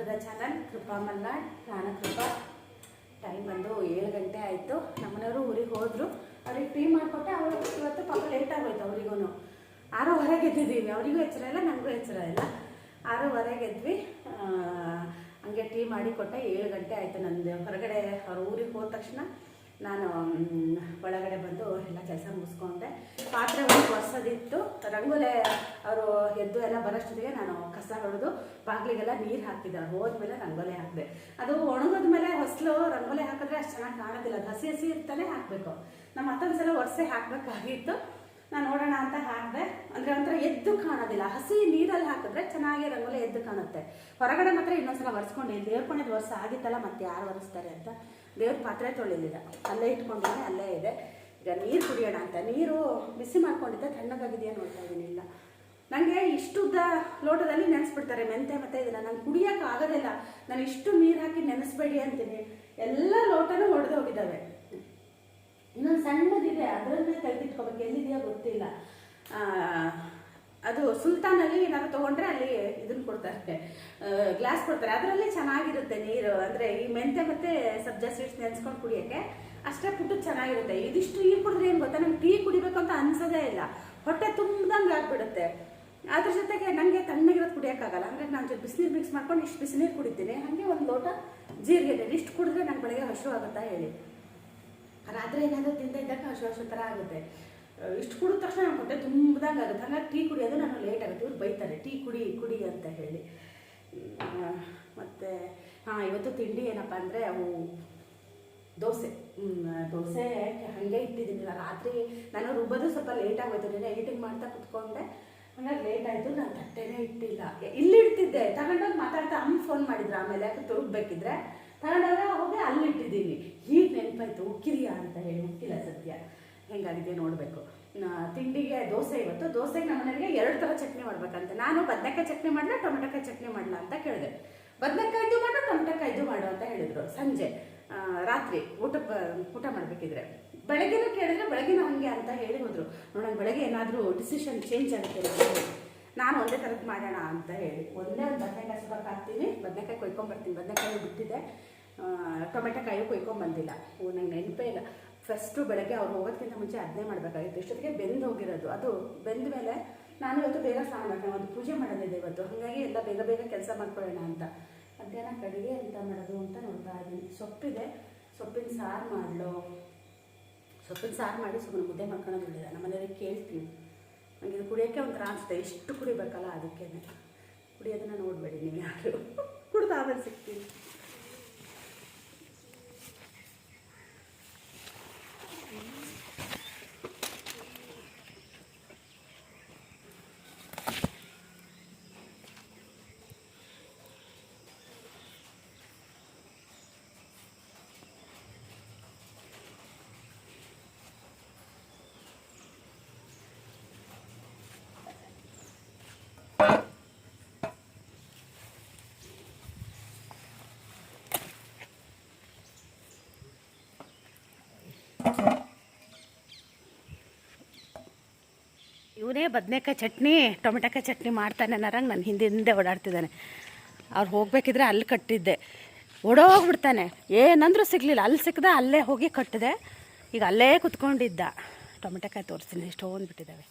Welcome back to the channel Krupa Malnad ನಾನು Krupa. Time ಬಂದು ಏಳು ಗಂಟೆ ಆಯಿತು. ನಮ್ಮನೆಯವರು ಊರಿಗೆ ಹೋದರು. ಅವ್ರಿಗೆ ಟೀ ಮಾಡಿಕೊಟ್ಟೆ. ಅವರು ಇವತ್ತು ಪಾಪ ಲೇಟ್ ಆಗೋಯ್ತು ಆರು ಹೊರಗೆ ಎದ್ದಿದ್ದೀವಿ. ಅವರಿಗೂ ಎಚ್ಚರ ಇಲ್ಲ ನನಗೂ ಎಚ್ಚರ ಇಲ್ಲ. ಆರು ಆ, ಹಂಗೆ ಟೀ ಮಾಡಿ ಕೊಟ್ಟೆ. ಏಳು ಗಂಟೆ ಆಯಿತು ನಂದು. ಹೊರಗಡೆ ಅವ್ರ ಊರಿಗೆ ಹೋದ ತಕ್ಷಣ ನಾನು ಒಳಗಡೆ ಬಂದು ಎಲ್ಲ ಕೆಲಸ ಮುಗಿಸ್ಕೊಂಡೆ. ಪಾತ್ರೆ ಒಂದು ಒರೆಸೋದಿತ್ತು. ರಂಗೋಲೆ ಅವರು ಎದ್ದು ಎಲ್ಲ ಬರೋಷ್ಟೊತ್ತಿಗೆ ನಾನು ಕಸ ಹೊಡೆದು ಬಾಗಿಲಿಗೆಲ್ಲ ನೀರು ಹಾಕ್ತಿದ್ದೆ. ಅವ್ರು ಹೋದ್ಮೇಲೆ ರಂಗೋಲೆ ಹಾಕಿದೆ. ಅದು ಒಣಗಿದ ಮೇಲೆ ಹೊಸಲು ರಂಗೋಲೆ ಹಾಕಿದ್ರೆ ಅಷ್ಟು ಚೆನ್ನಾಗಿ ಕಾಣೋದಿಲ್ಲ ಹಸಿ ಹಸಿ ಇರ್ತಾನೆ ಹಾಕಬೇಕು. ನಮ್ಮ ಮತ್ತೊಂದು ಸಲ ಒರೆಸೆ ಹಾಕಬೇಕಾಗಿತ್ತು. ನಾನು ನೋಡೋಣ ಅಂತ ಹಾಕಿದೆ. ಅಂದರೆ ಒಂಥರ ಎದ್ದು ಕಾಣೋದಿಲ್ಲ. ಹಸಿ ನೀರಲ್ಲಿ ಹಾಕಿದ್ರೆ ಚೆನ್ನಾಗಿ ರಂಗೋಲಿ ಎದ್ದು ಕಾಣುತ್ತೆ. ಹೊರಗಡೆ ಮಾತ್ರ ಇನ್ನೊಂದ್ಸಲ ಒರೆಸ್ಕೊಂಡು. ದೇವ್ರ ಕೊನೆದು ವರ್ಷ ಆಗಿತ್ತಲ್ಲ, ಮತ್ತೆ ಯಾರು ಒರೆಸ್ತಾರೆ ಅಂತ. ದೇವ್ರ ಪಾತ್ರೆ ತೊಳಿಲಿಲ್ಲ. ಅಲ್ಲೇ ಇಟ್ಕೊಂಡಿದ್ದೀನಿ ಅಲ್ಲೇ ಇದೆ. ಈಗ ನೀರು ಕುಡಿಯೋಣ ಅಂತ. ನೀರು ಬಿಸಿ ಮಾಡ್ಕೊಂಡಿದ್ದೆ ತಣ್ಣಗಾಗಿದೆಯಾ ನೋಡ್ತಾ ಇದ್ದೀನಿ. ಇಲ್ಲ. ನನಗೆ ಇಷ್ಟುದ್ದ ಲೋಟದಲ್ಲಿ ನೆನೆಸ್ಬಿಡ್ತಾರೆ ಮೆಂತೆ ಮತ್ತು ಇದನ್ನು ನಾನು ಕುಡಿಯೋಕೆ ಆಗೋದಿಲ್ಲ. ನಾನು ಇಷ್ಟು ನೀರು ಹಾಕಿ ನೆನೆಸ್ಬೇಡಿ ಅಂತೀನಿ. ಎಲ್ಲ ಲೋಟನೂ ಒಡೆದು ಹೋಗಿದ್ದಾವೆ. ಇನ್ನೊಂದು ಸಣ್ಣದಿದೆ. ಅದರಲ್ಲೇ ತೆಗೆದಿಟ್ಕೋಬೇಕು. ಎಲ್ಲಿದೆಯಾ ಗೊತ್ತಿಲ್ಲ. ಅದು ಸುಲ್ತಾನಲ್ಲಿ ಏನಾದ್ರು ತಗೊಂಡ್ರೆ ಅಲ್ಲಿ ಇದನ್ನ ಕೊಡ್ತಾರೆ ಗ್ಲಾಸ್ ಕೊಡ್ತಾರೆ. ಅದರಲ್ಲಿ ಚೆನ್ನಾಗಿರುತ್ತೆ ನೀರು. ಅಂದರೆ ಈ ಮೆಂತೆ ಮತ್ತು ಸಬ್ಜಾ ಸೀಡ್ಸ್ ನೆನೆಸ್ಕೊಂಡು ಕುಡಿಯೋಕ್ಕೆ ಅಷ್ಟೇ ಪುಟ್ಟು ಚೆನ್ನಾಗಿರುತ್ತೆ. ಇದಿಷ್ಟು ನೀರು ಕುಡಿದ್ರೆ ಏನು ಗೊತ್ತಾ? ನಂಗೆ ಟೀ ಕುಡಿಬೇಕು ಅಂತ ಅನ್ಸೋದೇ ಇಲ್ಲ. ಹೊಟ್ಟೆ ತುಂಬ್ದಂಗೆ ಆಗ್ಬಿಡುತ್ತೆ. ಅದ್ರ ಜೊತೆಗೆ ನನಗೆ ತಣ್ಣಗಿರೋದು ಕುಡಿಯೋಕ್ಕಾಗಲ್ಲ. ಅಂದ್ರೆ ನಾನು ಜೊತೆ ಬಿಸಿನೀರು ಮಿಕ್ಸ್ ಮಾಡ್ಕೊಂಡು ಇಷ್ಟು ಬಿಸಿನೀರು ಕುಡಿತೀನಿ. ಹಾಗೆ ಒಂದು ಲೋಟ ಜೀರಿಗೆ ಇಷ್ಟು ಕುಡಿದ್ರೆ ನಂಗೆ ಬೆಳಗ್ಗೆ ಹಸು ಆಗುತ್ತಾ ಹೇಳಿ. ರಾತ್ರಿ ಏನಾದರೂ ತಿಂದ ಇದ್ದಾಗ ಹಸು ಹಸು ಥರ ಆಗುತ್ತೆ. ಇಷ್ಟು ಕುಡಿದ ತಕ್ಷಣ ನಮ್ಮ ಹೊಟ್ಟೆ ತುಂಬ್ದಂಗೆ ಆಗುತ್ತೆ. ಹಾಗಾಗಿ ಟೀ ಕುಡಿಯೋದು ನಾನು ಲೇಟ್ ಆಗುತ್ತೆ. ಇವ್ರು ಬೈತಾರೆ, ಟೀ ಕುಡಿ ಕುಡಿ ಅಂತ ಹೇಳಿ. ಮತ್ತು, ಹಾಂ, ಇವತ್ತು ತಿಂಡಿ ಏನಪ್ಪ ಅಂದರೆ, ಅವು ದೋಸೆ. ದೋಸೆ ಹಾಗೆ ಇಟ್ಟಿದ್ದೀನಿ. ರಾತ್ರಿ, ನಾನು ರುಬ್ಬೋದು ಸ್ವಲ್ಪ ಲೇಟ್ ಆಗೋಯ್ತು. ನೀನು ಎಡಿಟಿಂಗ್ ಮಾಡ್ತಾ ಕುತ್ಕೊಂಡೆ. ಹಂಗಾಗಿ ಲೇಟ್ ಆಯಿತು. ನಾನು ತಟ್ಟೆನೇ ಇಟ್ಟಿಲ್ಲ. ಇಲ್ಲಿ ಇಡ್ತಿದ್ದೆ. ತಗೊಂಡೋಗಿ ಮಾತಾಡ್ತಾ ಅಮ್ಮ ಫೋನ್ ಮಾಡಿದ್ರು. ಆಮೇಲೆ ಯಾಕೆ ತುರುಗ್ಬೇಕಿದ್ರೆ. ತಗೊಂಡಾಗ ಹೋಗಿ ಅಲ್ಲಿ ಇಟ್ಟಿದ್ದೀನಿ. ಈಗ ನೆನಪಾಯ್ತು. ಉಕ್ಕಿರಿಯಾ ಅಂತ ಹೇಳಿ. ಉಕ್ಕಿಲ್ಲ ಸದ್ಯ. ಹೆಂಗಾಗಿದೆ ನೋಡಬೇಕು. ತಿಂಡಿಗೆ ದೋಸೆ ಇವತ್ತು. ದೋಸೆಗೆ ನಮ್ಮ ಮನೆಗೆ ಎರಡು ಥರ ಚಟ್ನಿ ಮಾಡ್ಬೇಕಂತ. ನಾನು ಬದನೆಕಾಯಿ ಚಟ್ನಿ ಮಾಡಲ, ಟೊಮೆಟೊಕಾಯಿ ಚಟ್ನಿ ಮಾಡಲ ಅಂತ ಕೇಳಿದೆ. ಬದನೆಕಾಯ್ದು ಮಾಡು, ಟೊಮೆಟೊಕಾಯ್ದು ಮಾಡು ಅಂತ ಹೇಳಿದರು. ಸಂಜೆ ರಾತ್ರಿ ಊಟ ಊಟ ಮಾಡಬೇಕಿದ್ರೆ. ಬೆಳಗ್ಗೆನೂ ಕೇಳಿದ್ರೆ ಬೆಳಗ್ಗೆನೂ ಹಂಗೆ ಅಂತ ಹೇಳಿ ಹೋದರು. ನೋಡೋಣ ಬೆಳಗ್ಗೆ ಏನಾದರೂ ಡಿಸಿಷನ್ ಚೇಂಜ್ ಆಗುತ್ತೆ. ನಾನು ಒಂದೇ ಥರದ್ದು ಮಾಡೋಣ ಅಂತ ಹೇಳಿ. ಒಂದೇ ಒಂದು ಬದನೆಕಾಯಿ ಸ್ವಲ್ಪ ಹಾಕ್ತೀನಿ. ಬದನೆಕಾಯಿ ಕೊಯ್ಕೊಂಬರ್ತೀನಿ ಬದನೆಕಾಯಿ ಬಿಟ್ಟಿದೆ ಟೊಮೆಟೊ ಕಾಯಿ ಕೊಯ್ಕೊಂಬಂದಿಲ್ಲ ಓ, ನಂಗೆ ನೆನಪೇ ಇಲ್ಲ. ಫಸ್ಟು ಬೆಳಗ್ಗೆ ಅವ್ರು ಹೋಗೋದಕ್ಕಿಂತ ಮುಂಚೆ ಅದನ್ನೇ ಮಾಡಬೇಕಾಗಿತ್ತು. ಇಷ್ಟೊತ್ತಿಗೆ ಬೆಂದು ಹೋಗಿರೋದು. ಅದು ಬೆಂದ ಮೇಲೆ ನಾನು ಇವತ್ತು ಬೇಗ ಸ್ನಾನ ಮಾಡ್ತೀನಿ. ಒಂದು ಪೂಜೆ ಮಾಡೋದಿದೆ ಇವತ್ತು. ಹಾಗಾಗಿ ಎಲ್ಲ ಬೇಗ ಬೇಗ ಕೆಲಸ ಮಾಡ್ಕೊಳ್ಳೋಣ ಅಂತ. ಮಧ್ಯಾಹ್ನ ಕಡಿಗೆ ಎಂತ ಮಾಡೋದು ಅಂತ ನೋಡ್ತಾ ಇದ್ದೀನಿ. ಸೊಪ್ಪಿದೆ. ಸೊಪ್ಪಿನ ಸಾರು ಮಾಡಲು. ಸೊಪ್ಪಿನ ಸಾರು ಮಾಡಿ ಸುಮ್ಮನೆ ಮುದ್ದೆ ಮಾಡ್ಕೊಳ್ಳೋದು ಬಿಡಿದೆ ನಮ್ಮ ಕೇಳ್ತೀನಿ. ನನಗೆ ಇದು ಕುಡಿಯೋಕ್ಕೆ ಒಂಥರ ಅನಿಸುತ್ತೆ. ಎಷ್ಟು ಕುಡಿಬೇಕಲ್ಲ ಅದಕ್ಕೆ ಕುಡಿಯೋದನ್ನ ನೋಡಬೇಡಿ ನೀವು ಯಾರು. ಕುಡ್ದು ಆಮೇಲೆ ಸಿಗ್ತೀನಿ. ಇವನೇ ಬದನೆಕಾಯಿ ಚಟ್ನಿ, ಟೊಮೆಟೊಕಾಯಿ ಚಟ್ನಿ ಮಾಡ್ತಾನೆ ಅನ್ನರಂಗೆ ನನ್ನ ಹಿಂದೆ ಹಿಂದೆ ಓಡಾಡ್ತಿದ್ದಾನೆ. ಅವ್ರು ಹೋಗ್ಬೇಕಿದ್ರೆ ಅಲ್ಲಿ ಕಟ್ಟಿದ್ದೆ. ಓಡೋಗ್ಬಿಡ್ತಾನೆ. ಏನಂದ್ರೂ ಸಿಗಲಿಲ್ಲ. ಅಲ್ಲಿ ಸಿಕ್ಕದ ಅಲ್ಲೇ ಹೋಗಿ ಕಟ್ಟಿದೆ. ಈಗ ಅಲ್ಲೇ ಕುತ್ಕೊಂಡಿದ್ದ. ಟೊಮೆಟೊಕಾಯಿ ತೋರಿಸ್ತೀನಿ. ಎಷ್ಟೋ ಬಿಟ್ಟಿದ್ದಾವೆ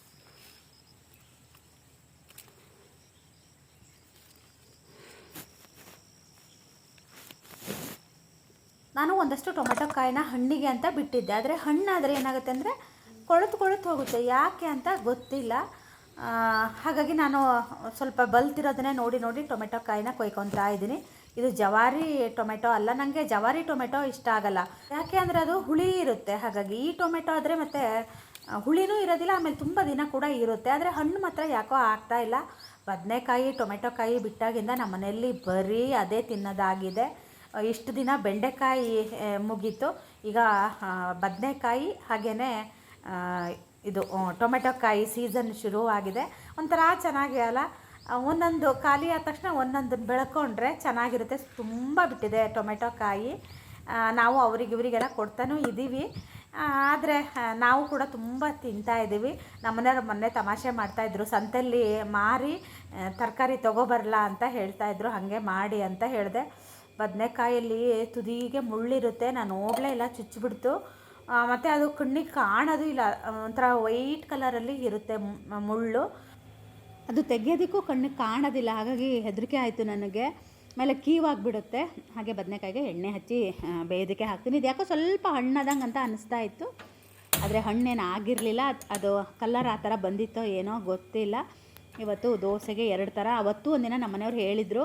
ನಾನು ಒಂದಷ್ಟು ಟೊಮೆಟೊ ಕಾಯಿನ ಹಣ್ಣಿಗೆ ಅಂತ ಬಿಟ್ಟಿದ್ದೆ. ಆದರೆ ಹಣ್ಣಾದರೆ ಏನಾಗುತ್ತೆ ಅಂದರೆ ಕೊಳೆತು ಕೊಳೆತು ಹೋಗುತ್ತೆ. ಯಾಕೆ ಅಂತ ಗೊತ್ತಿಲ್ಲ. ಹಾಗಾಗಿ ನಾನು ಸ್ವಲ್ಪ ಬಲ್ತಿರೋದನ್ನೇ ನೋಡಿ ನೋಡಿ ಟೊಮೆಟೊ ಕಾಯಿನ ಕೊಯ್ಕೊತಾ ಇದ್ದೀನಿ. ಇದು ಜವಾರಿ ಟೊಮೆಟೊ ಅಲ್ಲ ನನಗೆ ಜವಾರಿ ಟೊಮೆಟೊ ಇಷ್ಟ ಆಗಲ್ಲ. ಯಾಕೆ ಅಂದರೆ ಅದು ಹುಳಿ ಇರುತ್ತೆ. ಹಾಗಾಗಿ ಈ ಟೊಮೆಟೊ ಆದರೆ ಮತ್ತು ಹುಳಿನೂ ಇರೋದಿಲ್ಲ, ಆಮೇಲೆ ತುಂಬ ದಿನ ಕೂಡ ಇರುತ್ತೆ. ಆದರೆ ಹಣ್ಣು ಮಾತ್ರ ಯಾಕೋ ಆಗ್ತಾ ಇಲ್ಲ. ಬದನೆಕಾಯಿ ಟೊಮೆಟೊ ಕಾಯಿ ಬಿಟ್ಟಾಗಿಂದ ನಮ್ಮ ಮನೆಯಲ್ಲಿ ಬರೀ ಅದೇ ತಿನ್ನೋದಾಗಿದೆ. ಇಷ್ಟು ದಿನ ಬೆಂಡೆಕಾಯಿ ಮುಗೀತು. ಈಗ ಬದನೆಕಾಯಿ ಹಾಗೆಯೇ ಇದು ಟೊಮೆಟೊ ಕಾಯಿ ಸೀಸನ್ ಶುರುವಾಗಿದೆ. ಒಂಥರ ಚೆನ್ನಾಗಿ ಅಲ್ಲ, ಒಂದೊಂದು ಖಾಲಿ ಆದ ತಕ್ಷಣ ಒಂದೊಂದನ್ನು ಬೆಳ್ಕೊಂಡ್ರೆ ಚೆನ್ನಾಗಿರುತ್ತೆ. ತುಂಬ ಬಿಟ್ಟಿದೆ ಟೊಮೆಟೊ ಕಾಯಿ. ನಾವು ಅವ್ರಿಗೆ ಇವರಿಗೆಲ್ಲ ಕೊಡ್ತಾನೂ ಇದ್ದೀವಿ ಆದರೆ ನಾವು ಕೂಡ ತುಂಬ ತಿಂತಾ ಇದ್ದೀವಿ ನಮ್ಮನೆಯವ್ರು ಮೊನ್ನೆ ತಮಾಷೆ ಮಾಡ್ತಾಯಿದ್ರು ಸಂತೆಯಲ್ಲಿ ಮಾರಿ ತರಕಾರಿ ತೊಗೊಬರಲ್ಲ ಅಂತ ಹೇಳ್ತಾಯಿದ್ರು ಹಾಗೆ ಮಾಡಿ ಅಂತ ಹೇಳಿದೆ. ಬದನೆಕಾಯಲ್ಲಿ ತುದಿಗೆ ಮುಳ್ಳಿರುತ್ತೆ. ನಾನು ನೋಡಲೇ ಇಲ್ಲ, ಚುಚ್ಚಿಬಿಡ್ತು. ಮತ್ತು ಅದು ಕಣ್ಣಿಗೆ ಕಾಣೋದು ಇಲ್ಲ. ಒಂಥರ ವೈಟ್ ಕಲರಲ್ಲಿ ಇರುತ್ತೆ ಮುಳ್ಳು. ಅದು ತೆಗೆಯೋದಕ್ಕೂ ಕಣ್ಣಿಗೆ ಕಾಣೋದಿಲ್ಲ. ಹಾಗಾಗಿ ಹೆದರಿಕೆ ಆಯಿತು ನನಗೆ. ಆಮೇಲೆ ಕೀವಾಗ್ಬಿಡುತ್ತೆ. ಹಾಗೆ ಬದನೆಕಾಯಿಗೆ ಎಣ್ಣೆ ಹಚ್ಚಿ ಬೇಯೋದಕ್ಕೆ ಹಾಕ್ತೀನಿ. ಇದು ಯಾಕೋ ಸ್ವಲ್ಪ ಹಣ್ಣಾದಂಗೆ ಅಂತ ಅನಿಸ್ತಾ ಇತ್ತು. ಆದರೆ ಹಣ್ಣೇನು ಆಗಿರಲಿಲ್ಲ. ಅದು ಕಲರ್ ಆ ಥರ ಬಂದಿತ್ತೋ ಏನೋ ಗೊತ್ತಿಲ್ಲ. ಇವತ್ತು ದೋಸೆಗೆ ಎರಡು ಥರ. ಅವತ್ತು ಒಂದಿನ ನಮ್ಮ ಮನೆಯವ್ರು ಹೇಳಿದರು,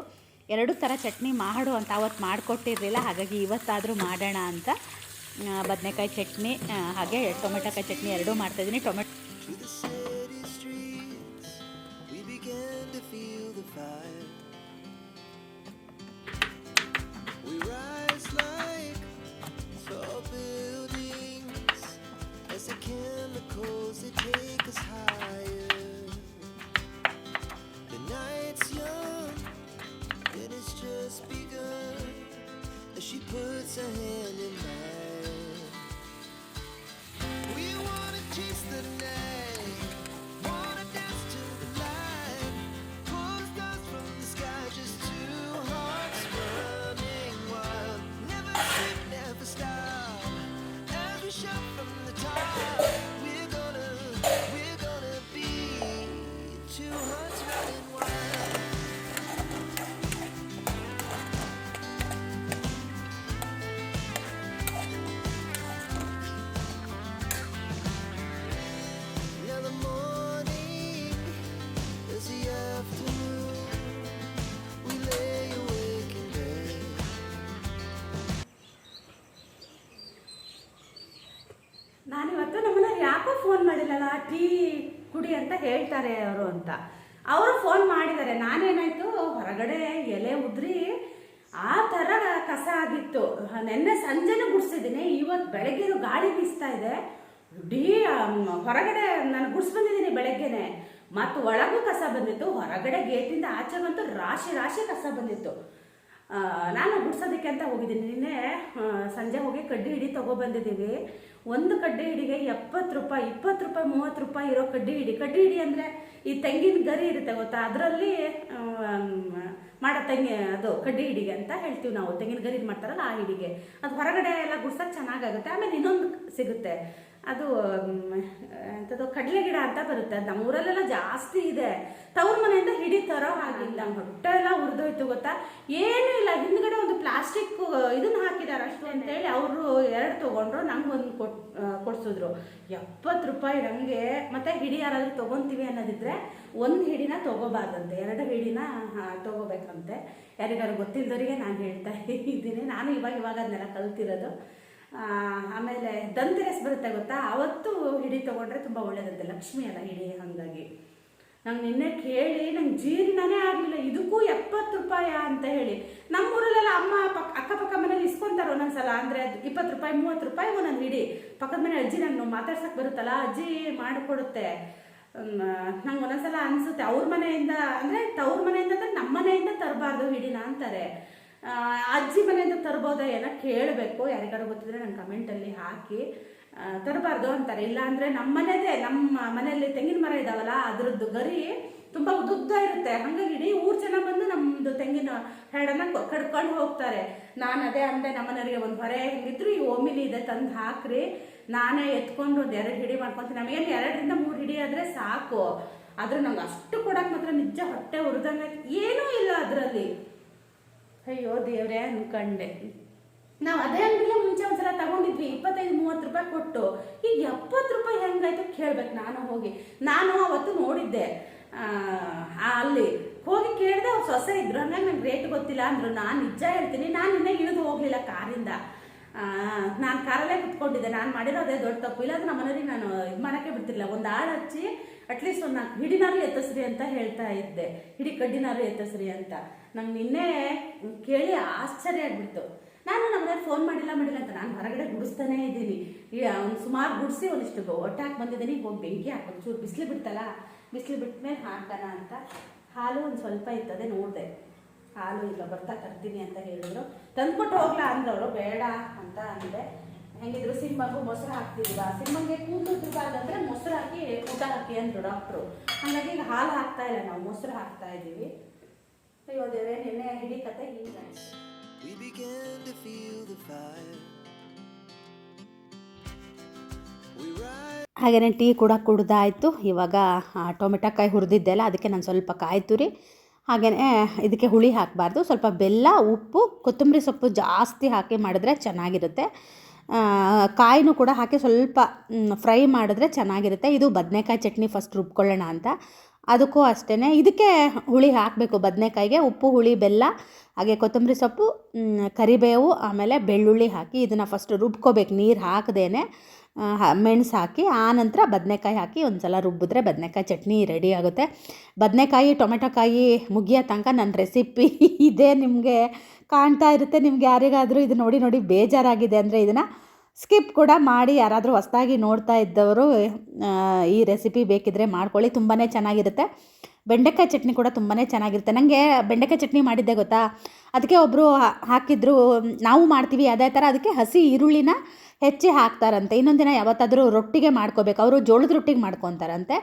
ಎರಡು ಥರ ಚಟ್ನಿ ಮಾಡು ಅಂತ. ಅವತ್ತು ಮಾಡಿಕೊಟ್ಟಿರಲಿಲ್ಲ. ಹಾಗಾಗಿ ಇವತ್ತಾದರೂ ಮಾಡೋಣ ಅಂತ. ಬದನೆಕಾಯಿ ಚಟ್ನಿ ಹಾಗೆ ಟೊಮೆಟೊಕಾಯಿ ಚಟ್ನಿ ಎರಡೂ ಮಾಡ್ತಾಯಿದ್ದೀನಿ ಟೊಮೆಟೊ ಹೇಳ್ತಾರೆ ಅವರು ಅಂತ. ಅವರು ಫೋನ್ ಮಾಡಿದ್ದಾರೆ, ನಾನೇನಾಯ್ತು? ಹೊರಗಡೆ ಎಲೆ ಉದ್ರಿ ಆ ಥರ ಕಸ ಆಗಿತ್ತು. ನಿನ್ನೆ ಸಂಜೆನೂ ಗುಡಿಸಿದ್ದೀನಿ, ಇವತ್ತು ಬೆಳಗ್ಗೆನೂ ಗಾಳಿ ಬೀಸ್ತಾ ಇದೆ. ಇಡೀ ಹೊರಗಡೆ ನಾನು ಗುಡ್ಸ್ ಬಂದಿದ್ದೀನಿ ಬೆಳಗ್ಗೆನೆ. ಮತ್ತು ಒಳಗೂ ಕಸ ಬಂದಿತ್ತು, ಹೊರಗಡೆ ಗೇಟಿಂದ ಆಚೆ ಬಂತು, ರಾಶಿ ರಾಶಿ ಕಸ ಬಂದಿತ್ತು. ನಾನು ಗುಡ್ಸೋದಕ್ಕೆ ಅಂತ ಹೋಗಿದ್ದೀನಿ. ನಿನ್ನೆ ಸಂಜೆ ಹೋಗಿ ಕಡ್ಡಿ ಹಿಡಿ ತೊಗೊಬಂದಿದ್ದೀವಿ. ಒಂದು ಕಡ್ಡಿ ಹಿಡಿಗೆ ಎಪ್ಪತ್ತು ರೂಪಾಯಿ, ಇಪ್ಪತ್ತು ರೂಪಾಯಿ, ಮೂವತ್ತು ರೂಪಾಯಿ ಇರೋ ಕಡ್ಡಿ ಹಿಡಿ. ಕಡ್ಡಿ ಹಿಡಿ ಅಂದರೆ ಈ ತೆಂಗಿನ ಗರಿ ಇರುತ್ತೆ ಗೊತ್ತಾ? ಅದರಲ್ಲಿ ಮಾಡೋ ತೆಂಗಿ, ಅದು ಕಡ್ಡಿ ಹಿಡಿಗೆ ಅಂತ ಹೇಳ್ತೀವಿ ನಾವು. ತೆಂಗಿನ ಗರಿ ಮಾಡ್ತಾರಲ್ಲ ಆ ಹಿಡಿಗೆ. ಅದು ಹೊರಗಡೆ ಎಲ್ಲ ಗುಡ್ಸೋಕೆ ಚೆನ್ನಾಗಾಗುತ್ತೆ. ಆಮೇಲೆ ಇನ್ನೊಂದು ಸಿಗುತ್ತೆ. ಅದು ಎಂಥದ್ದು ಕಡಲೆ ಗಿಡ ಅಂತ ಬರುತ್ತೆ. ನಮ್ಮೂರಲ್ಲೆಲ್ಲ ಜಾಸ್ತಿ ಇದೆ. ತವ್ರ ಮನೆಯಿಂದ ಹಿಡಿತಾರೋ ಹಾಗಿಲ್ಲ. ಹೊಟ್ಟೆ ಎಲ್ಲ ಹುರಿದೋಯ್ತು ಗೊತ್ತಾ? ಏನೂ ಇಲ್ಲ. ಹಿಂದ್ಗಡೆ ಒಂದು ಪ್ಲಾಸ್ಟಿಕ್ ಇದನ್ನ ಹಾಕಿದಾರೆ ಅಷ್ಟೇ ಅಂತೇಳಿ ಅವರು ಎರಡು ತೊಗೊಂಡ್ರು, ನಂಗೆ ಒಂದು ಕೊಟ್ ಕೊಡ್ಸಿದ್ರು. ಎಪ್ಪತ್ತು ರೂಪಾಯಿ ನಮಗೆ. ಮತ್ತೆ ಹಿಡಿ ಯಾರಾದರೂ ತೊಗೊತೀವಿ ಅನ್ನೋದಿದ್ರೆ ಒಂದು ಹಿಡಿನ ತೊಗೋಬಾರ್ದಂತೆ. ಎರಡು ಹಿಡಿನ ತಗೋಬೇಕಂತೆ. ಯಾರಿಗಾರು ಗೊತ್ತಿಲ್ಲದವರಿಗೆ ನಾನು ಹೇಳ್ತಾ ಇದ್ದೀನಿ. ನಾನು ಇವಾಗ ಇವಾಗ ಅದನ್ನೆಲ್ಲ ಕಲ್ತಿರೋದು. ಆಮೇಲೆ ಧನ್ತೆರಸ್ ಬರುತ್ತೆ ಗೊತ್ತಾ? ಅವತ್ತು ಹಿಡಿ ತೊಗೊಂಡ್ರೆ ತುಂಬ ಒಳ್ಳೇದಂತೆ. ಲಕ್ಷ್ಮಿ ಅಲ್ಲ ಹಿಡಿ, ಹಾಗಾಗಿ. ನಂಗೆ ನಿನ್ನೆ ಕೇಳಿ, ನಂಗೆ ಜೀರ್ಣನೇ ಆಗಲಿಲ್ಲ. ಇದಕ್ಕೂ ಎಪ್ಪತ್ತು ರೂಪಾಯ ಅಂತ ಹೇಳಿ. ನಮ್ಮೂರಲ್ಲೆಲ್ಲ ಅಮ್ಮ ಪಕ್ಕ ಅಕ್ಕಪಕ್ಕ ಮನೇಲಿ ಇಸ್ಕೊಂತಾರೆ ಒಂದೊಂದ್ಸಲ? ಅಂದರೆ ಇಪ್ಪತ್ತು ರೂಪಾಯಿ, ಮೂವತ್ತು ರೂಪಾಯಿ ಒಂದೊಂದು ಹಿಡಿ. ಪಕ್ಕದ ಮನೆ ಅಜ್ಜಿ ನಾನು ಮಾತಾಡ್ಸಕ್ಕೆ ಬರುತ್ತಲ್ಲ? ಅಜ್ಜಿ ಮಾಡಿಕೊಡುತ್ತೆ. ನಂಗೆ ಒಂದೊಂದ್ಸಲ ಅನಿಸುತ್ತೆ. ಅವ್ರ ಮನೆಯಿಂದ, ಅಂದರೆ ತವ್ರ ಮನೆಯಿಂದ ಅಂದರೆ ನಮ್ಮ ಮನೆಯಿಂದ ತರಬಾರ್ದು ಹಿಡಿನ ಅಂತಾರೆ. ಅಜ್ಜಿ ಮನೆಯಿಂದ ತರ್ಬೋದಾ ಏನೋ ಕೇಳಬೇಕು. ಯಾರಿಗಾರು ಗೊತ್ತಿದ್ರೆ ನಂಗೆ ಕಮೆಂಟಲ್ಲಿ ಹಾಕಿ. ತರಬಾರ್ದು ಅಂತಾರೆ. ಇಲ್ಲ ಅಂದರೆ ನಮ್ಮ ಮನೆದೇ ನಮ್ಮ ಮನೆಯಲ್ಲಿ ತೆಂಗಿನ ಮರ ಇದಾವಲ್ಲ, ಅದರದ್ದು ಗರಿ ತುಂಬ ಉದ್ದ ಇರುತ್ತೆ. ಹಂಗಾಗಿ ಇಡೀ ಊರು ಜನ ಬಂದು ನಮ್ಮದು ತೆಂಗಿನ ಹೆಡನ್ನ ಕಡ್ಕೊಂಡು ಹೋಗ್ತಾರೆ. ನಾನು ಅದೇ ಅಂದೆ ನಮ್ಮನೆಯವರಿಗೆ ಒಂದು ಹೊರೆ ಹೆಂಗಿದ್ರು ಈ ಓಮಿಲಿ ಇದೆ, ತಂದು ಹಾಕ್ರಿ. ನಾನೇ ಎತ್ಕೊಂಡು ಒಂದು ಎರಡು ಹಿಡಿ ಮಾಡ್ಕೊತೀನಿ. ನಮಗೇನು ಎರಡರಿಂದ ಮೂರು ಹಿಡಿ ಆದರೆ ಸಾಕು. ಆದ್ರೆ ನಂಗೆ ಅಷ್ಟು ಕೊಡೋಕೆ ಮಾತ್ರ ನಿಜ ಹೊಟ್ಟೆ ಉರಿದಂಗೆ ಏನೂ ಇಲ್ಲ ಅದರಲ್ಲಿ. ಅಯ್ಯೋ ದೇವ್ರೆ ಅನ್ಕಂಡೆ. ನಾವು ಅದೇ ಅಂಗಡಿಲೇ ಮುಂಚೆ ಒಂದ್ಸಲ ತಗೊಂಡಿದ್ವಿ, ಇಪ್ಪತ್ತೈದು, ಮೂವತ್ತು ರೂಪಾಯಿ ಕೊಟ್ಟು. ಈಗ ಎಪ್ಪತ್ತು ರೂಪಾಯಿ ಹೆಂಗಾಯ್ತು ಕೇಳ್ಬೇಕು ನಾನು ಹೋಗಿ. ನಾನು ಅವತ್ತು ನೋಡಿದ್ದೆ ಅಲ್ಲಿ ಹೋಗಿ ಕೇಳಿದೆ ಅವ್ರು ಸೊಸೆ ಇದ್ರು. ಹಂಗಾಗಿ ನಂಗೆ ರೇಟ್ ಗೊತ್ತಿಲ್ಲ ಅಂದ್ರು. ನಾನು ನಿಜ ಹೇಳ್ತೀನಿ, ನಾನು ಇನ್ನೇ ಇಳಿದು ಹೋಗಲಿಲ್ಲ ಕಾರಿಂದ. ನಾನು ಕಾರಲ್ಲೇ ಕುತ್ಕೊಂಡಿದ್ದೆ. ನಾನು ಮಾಡಿರೋ ಅದೇ ದೊಡ್ಡ ತಪ್ಪು. ಇಲ್ಲಾಂದ್ರೆ ನಮ್ಮ ಮನೇಲಿ ನಾನು ಇದು ಮಾಡೋಕ್ಕೆ ಬಿಡ್ತಿರ್ಲಿಲ್ಲ. ಒಂದು ಆಳು ಹಚ್ಚಿ ಅಟ್ಲೀಸ್ಟ್ ಒಂದು ನಾಲ್ಕು ಹಿಡಿನಾರು ಎತ್ತಸ್ರಿ ಅಂತ ಹೇಳ್ತಾ ಇದ್ದೆ. ಹಿಡಿ ಕಡ್ಡಿನಾರು ಎತ್ತಸ್ರಿ ಅಂತ. ನಂಗೆ ನಿನ್ನೆ ಕೇಳಿ ಆಶ್ಚರ್ಯ ಆಗ್ಬಿಡ್ತು. ನಾನು ನಮ್ಮನೆ ಫೋನ್ ಮಾಡಿಲ್ಲ ಮಾಡಿಲ್ಲ ಅಂತ ನಾನು ಹೊರಗಡೆ ಗುಡಿಸ್ತಾನೇ ಇದ್ದೀನಿ. ಒಂದು ಸುಮಾರು ಗುಡಿಸಿ ಒಂದಿಷ್ಟು ಒಟ್ಟಾಕ್ ಬಂದಿದ್ದೀನಿ. ಹೋಗಿ ಬೆಂಕಿ ಹಾಕೊಂಡು ಚೂರು ಬಿಸಿಲು ಬಿಡ್ತಲ್ಲ, ಬಿಸಿಲು ಬಿಟ್ಟ ಮೇಲೆ ಹಾಕೋಣ ಅಂತ. ಹಾಲು ಒಂದು ಸ್ವಲ್ಪ ಇತ್ತದೆ ನೋಡಿದೆ. ಹಾಲು ಇಲ್ಲ, ಬರ್ತಾ ತರ್ತೀನಿ ಅಂತ ಹೇಳಿದ್ರು. ತಂದ್ಕೊಟ್ಟು ಹೋಗ್ಲಾ ಅಂದವರು ಬೇಡ ಅಂತ ಅಂದೆ. ಹೆಂಗಿದ್ರು ಸಿಂಹಗೂ ಮೊಸರು ಹಾಕ್ತಿದ್ವಾ ಸಿಂಹಂಗೆ ಕೂದಲು ಉದ್ರಬಾರ್ದಂದ್ರೆ ಮೊಸರು ಹಾಕಿ ಊಟ ಹಾಕಿ ಅಂದರು ಡಾಕ್ಟ್ರು ಹಾಗಾಗಿ ಈಗ ಹಾಲು ಹಾಕ್ತಾ ಇಲ್ಲ ನಾವು, ಮೊಸರು ಹಾಕ್ತಾ ಇದ್ದೀವಿ ಅಯ್ಯೋ ದೇವರೇ ನಿನ್ನೆ ಹಿಡಿ ಕತೆ ಹೀಗಾಯ್ತು We began to feel the fire. We ride. ಹಾಗೆಯೇ ಟೀ ಕೂಡ ಕುಡ್ದಾಯಿತು. ಇವಾಗ ಟೊಮೆಟೊ ಕಾಯಿ ಹುರಿದಿದ್ದೆಲ್ಲ ಅದಕ್ಕೆ ನಾನು ಸ್ವಲ್ಪ ಕಾಯಿ ತುರಿ ಹಾಗೆಯೇ ಇದಕ್ಕೆ ಹುಳಿ ಹಾಕಬಾರ್ದು. ಸ್ವಲ್ಪ ಬೆಲ್ಲ ಉಪ್ಪು ಕೊತ್ತಂಬರಿ ಸೊಪ್ಪು ಜಾಸ್ತಿ ಹಾಕಿ ಮಾಡಿದ್ರೆ ಚೆನ್ನಾಗಿರುತ್ತೆ. ಕಾಯಿನೂ ಕೂಡ ಹಾಕಿ ಸ್ವಲ್ಪ ಫ್ರೈ ಮಾಡಿದ್ರೆ ಚೆನ್ನಾಗಿರುತ್ತೆ. ಇದು ಬದನೆಕಾಯಿ ಚಟ್ನಿ ಫಸ್ಟ್ ರುಬ್ಕೊಳ್ಳೋಣ ಅಂತ. ಅದಕ್ಕೂ ಅಷ್ಟೇ ಇದಕ್ಕೆ ಹುಳಿ ಹಾಕಬೇಕು ಬದನೆಕಾಯಿಗೆ. ಉಪ್ಪು, ಹುಳಿ, ಬೆಲ್ಲ, ಹಾಗೆ ಕೊತ್ತಂಬರಿ ಸೊಪ್ಪು ಕರಿಬೇವು, ಆಮೇಲೆ ಬೆಳ್ಳುಳ್ಳಿ ಹಾಕಿ ಇದನ್ನು ಫಸ್ಟ್ ರುಬ್ಕೋಬೇಕು. ನೀರು ಹಾಕದೇನೆ ಮೆಣಸು ಹಾಕಿ ಆನಂತರ ಬದನೆಕಾಯಿ ಹಾಕಿ ಒಂದು ಸಲ ರುಬ್ಬಿದ್ರೆ ಬದನೆಕಾಯಿ ಚಟ್ನಿ ರೆಡಿ ಆಗುತ್ತೆ. ಬದನೆಕಾಯಿ ಟೊಮೆಟೊಕಾಯಿ ಮುಗಿಯೋ ತನಕ ನನ್ನ ರೆಸಿಪಿ ಇದೇ ನಿಮಗೆ ಕಾಣ್ತಾ ಇರುತ್ತೆ. ನಿಮ್ಗೆ ಯಾರಿಗಾದರೂ ಇದು ನೋಡಿ ನೋಡಿ ಬೇಜಾರಾಗಿದೆ ಅಂದರೆ ಇದನ್ನು ಸ್ಕಿಪ್ ಕೂಡ ಮಾಡಿ ಯಾರಾದರೂ ಹೊಸ್ದಾಗಿ ನೋಡ್ತಾ ಇದ್ದವರು ಈ ರೆಸಿಪಿ ಬೇಕಿದ್ದರೆ ಮಾಡ್ಕೊಳ್ಳಿ. ತುಂಬಾ ಚೆನ್ನಾಗಿರುತ್ತೆ. ಬೆಂಡೆಕಾಯಿ ಚಟ್ನಿ ಕೂಡ ತುಂಬಾ ಚೆನ್ನಾಗಿರುತ್ತೆ. ನನಗೆ ಬೆಂಡೆಕಾಯಿ ಚಟ್ನಿ ಮಾಡಿದ್ದೆ ಗೊತ್ತಾ? ಅದಕ್ಕೆ ಒಬ್ಬರು ಹಾಕಿದ್ರು. ನಾವು ಮಾಡ್ತೀವಿ, ಅದೇ ಥರ ಅದಕ್ಕೆ ಹಸಿ ಈರುಳ್ಳಿನ ಹೆಚ್ಚಿ ಹಾಕ್ತಾರಂತೆ. ಇನ್ನೊಂದು ದಿನ ಯಾವತ್ತಾದರೂ ರೊಟ್ಟಿಗೆ ಮಾಡ್ಕೋಬೇಕು. ಅವರು ಜೋಳದ ರೊಟ್ಟಿಗೆ ಮಾಡ್ಕೊತಾರಂತೆ.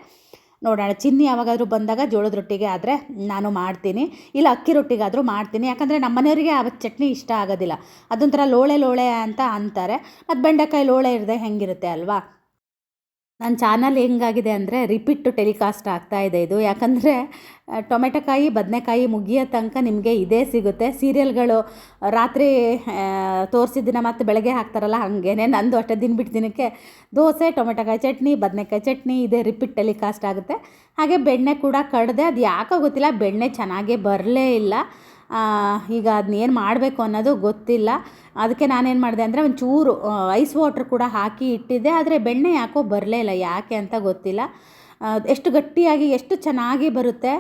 ನೋಡೋಣ. ಚಿನ್ನಿ ಯಾವಾಗಾದರೂ ಬಂದಾಗ ಜೋಳದ ರೊಟ್ಟಿಗೆ ಆದರೆ ನಾನು ಮಾಡ್ತೀನಿ. ಇಲ್ಲ ಅಕ್ಕಿ ರೊಟ್ಟಿಗಾದರೂ ಮಾಡ್ತೀನಿ. ಯಾಕಂದರೆ ನಮ್ಮ ಮನೆಯವರಿಗೆ ಆ ಚಟ್ನಿ ಇಷ್ಟ ಆಗೋದಿಲ್ಲ. ಅದೊಂಥರ ಲೋಳೆ ಲೋಳೆ ಅಂತ ಅಂತಾರೆ. ಮತ್ತು ಬೆಂಡೆಕಾಯಿ ಲೋಳೆ ಇರದೆ ಹೆಂಗಿರುತ್ತೆ ಅಲ್ವಾ? ನನ್ನ ಚಾನಲ್ ಹೆಂಗಾಗಿದೆ ಅಂದರೆ ರಿಪೀಟ್ ಟೆಲಿಕಾಸ್ಟ್ ಆಗ್ತಾ ಇದೆ ಇದು. ಯಾಕಂದರೆ ಟೊಮೆಟೊಕಾಯಿ ಬದನೆಕಾಯಿ ಮುಗಿಯೋ ತನಕ ನಿಮಗೆ ಇದೇ ಸಿಗುತ್ತೆ. ಸೀರಿಯಲ್ಗಳು ರಾತ್ರಿ ತೋರಿಸಿದ ದಿನ ಮತ್ತು ಬೆಳಗ್ಗೆ ಹಾಕ್ತಾರಲ್ಲ, ಹಾಗೇನೆ ನಂದು ಅಷ್ಟೇ ದಿನ ಬಿಟ್ಟು ದಿನಕ್ಕೆ ದೋಸೆ ಟೊಮೆಟೊಕಾಯಿ ಚಟ್ನಿ, ಬದನೆಕಾಯಿ ಚಟ್ನಿ, ಇದೇ ರಿಪೀಟ್ ಟೆಲಿಕಾಸ್ಟ್ ಆಗುತ್ತೆ. ಹಾಗೆ ಬೆಣ್ಣೆ ಕೂಡ ಕಡ್ದೆ, ಅದು ಯಾಕೋ ಗೊತ್ತಿಲ್ಲ, ಬೆಣ್ಣೆ ಚೆನ್ನಾಗೇ ಬರಲೇ ಇಲ್ಲ. ಈಗ ಅದನ್ನೇನು ಮಾಡಬೇಕು ಅನ್ನೋದು ಗೊತ್ತಿಲ್ಲ. ಅದಕ್ಕೆ ನಾನೇನು ಮಾಡಿದೆ ಅಂದರೆ ಒಂಚೂರು ಐಸ್ ವಾಟ್ರ್ ಕೂಡ ಹಾಕಿ ಇಟ್ಟಿದ್ದೆ. ಆದರೆ ಬೆಣ್ಣೆ ಯಾಕೋ ಬರಲೇ ಇಲ್ಲ, ಯಾಕೆ ಅಂತ ಗೊತ್ತಿಲ್ಲ. ಎಷ್ಟು ಗಟ್ಟಿಯಾಗಿ, ಎಷ್ಟು ಚೆನ್ನಾಗಿ ಬರುತ್ತೆ.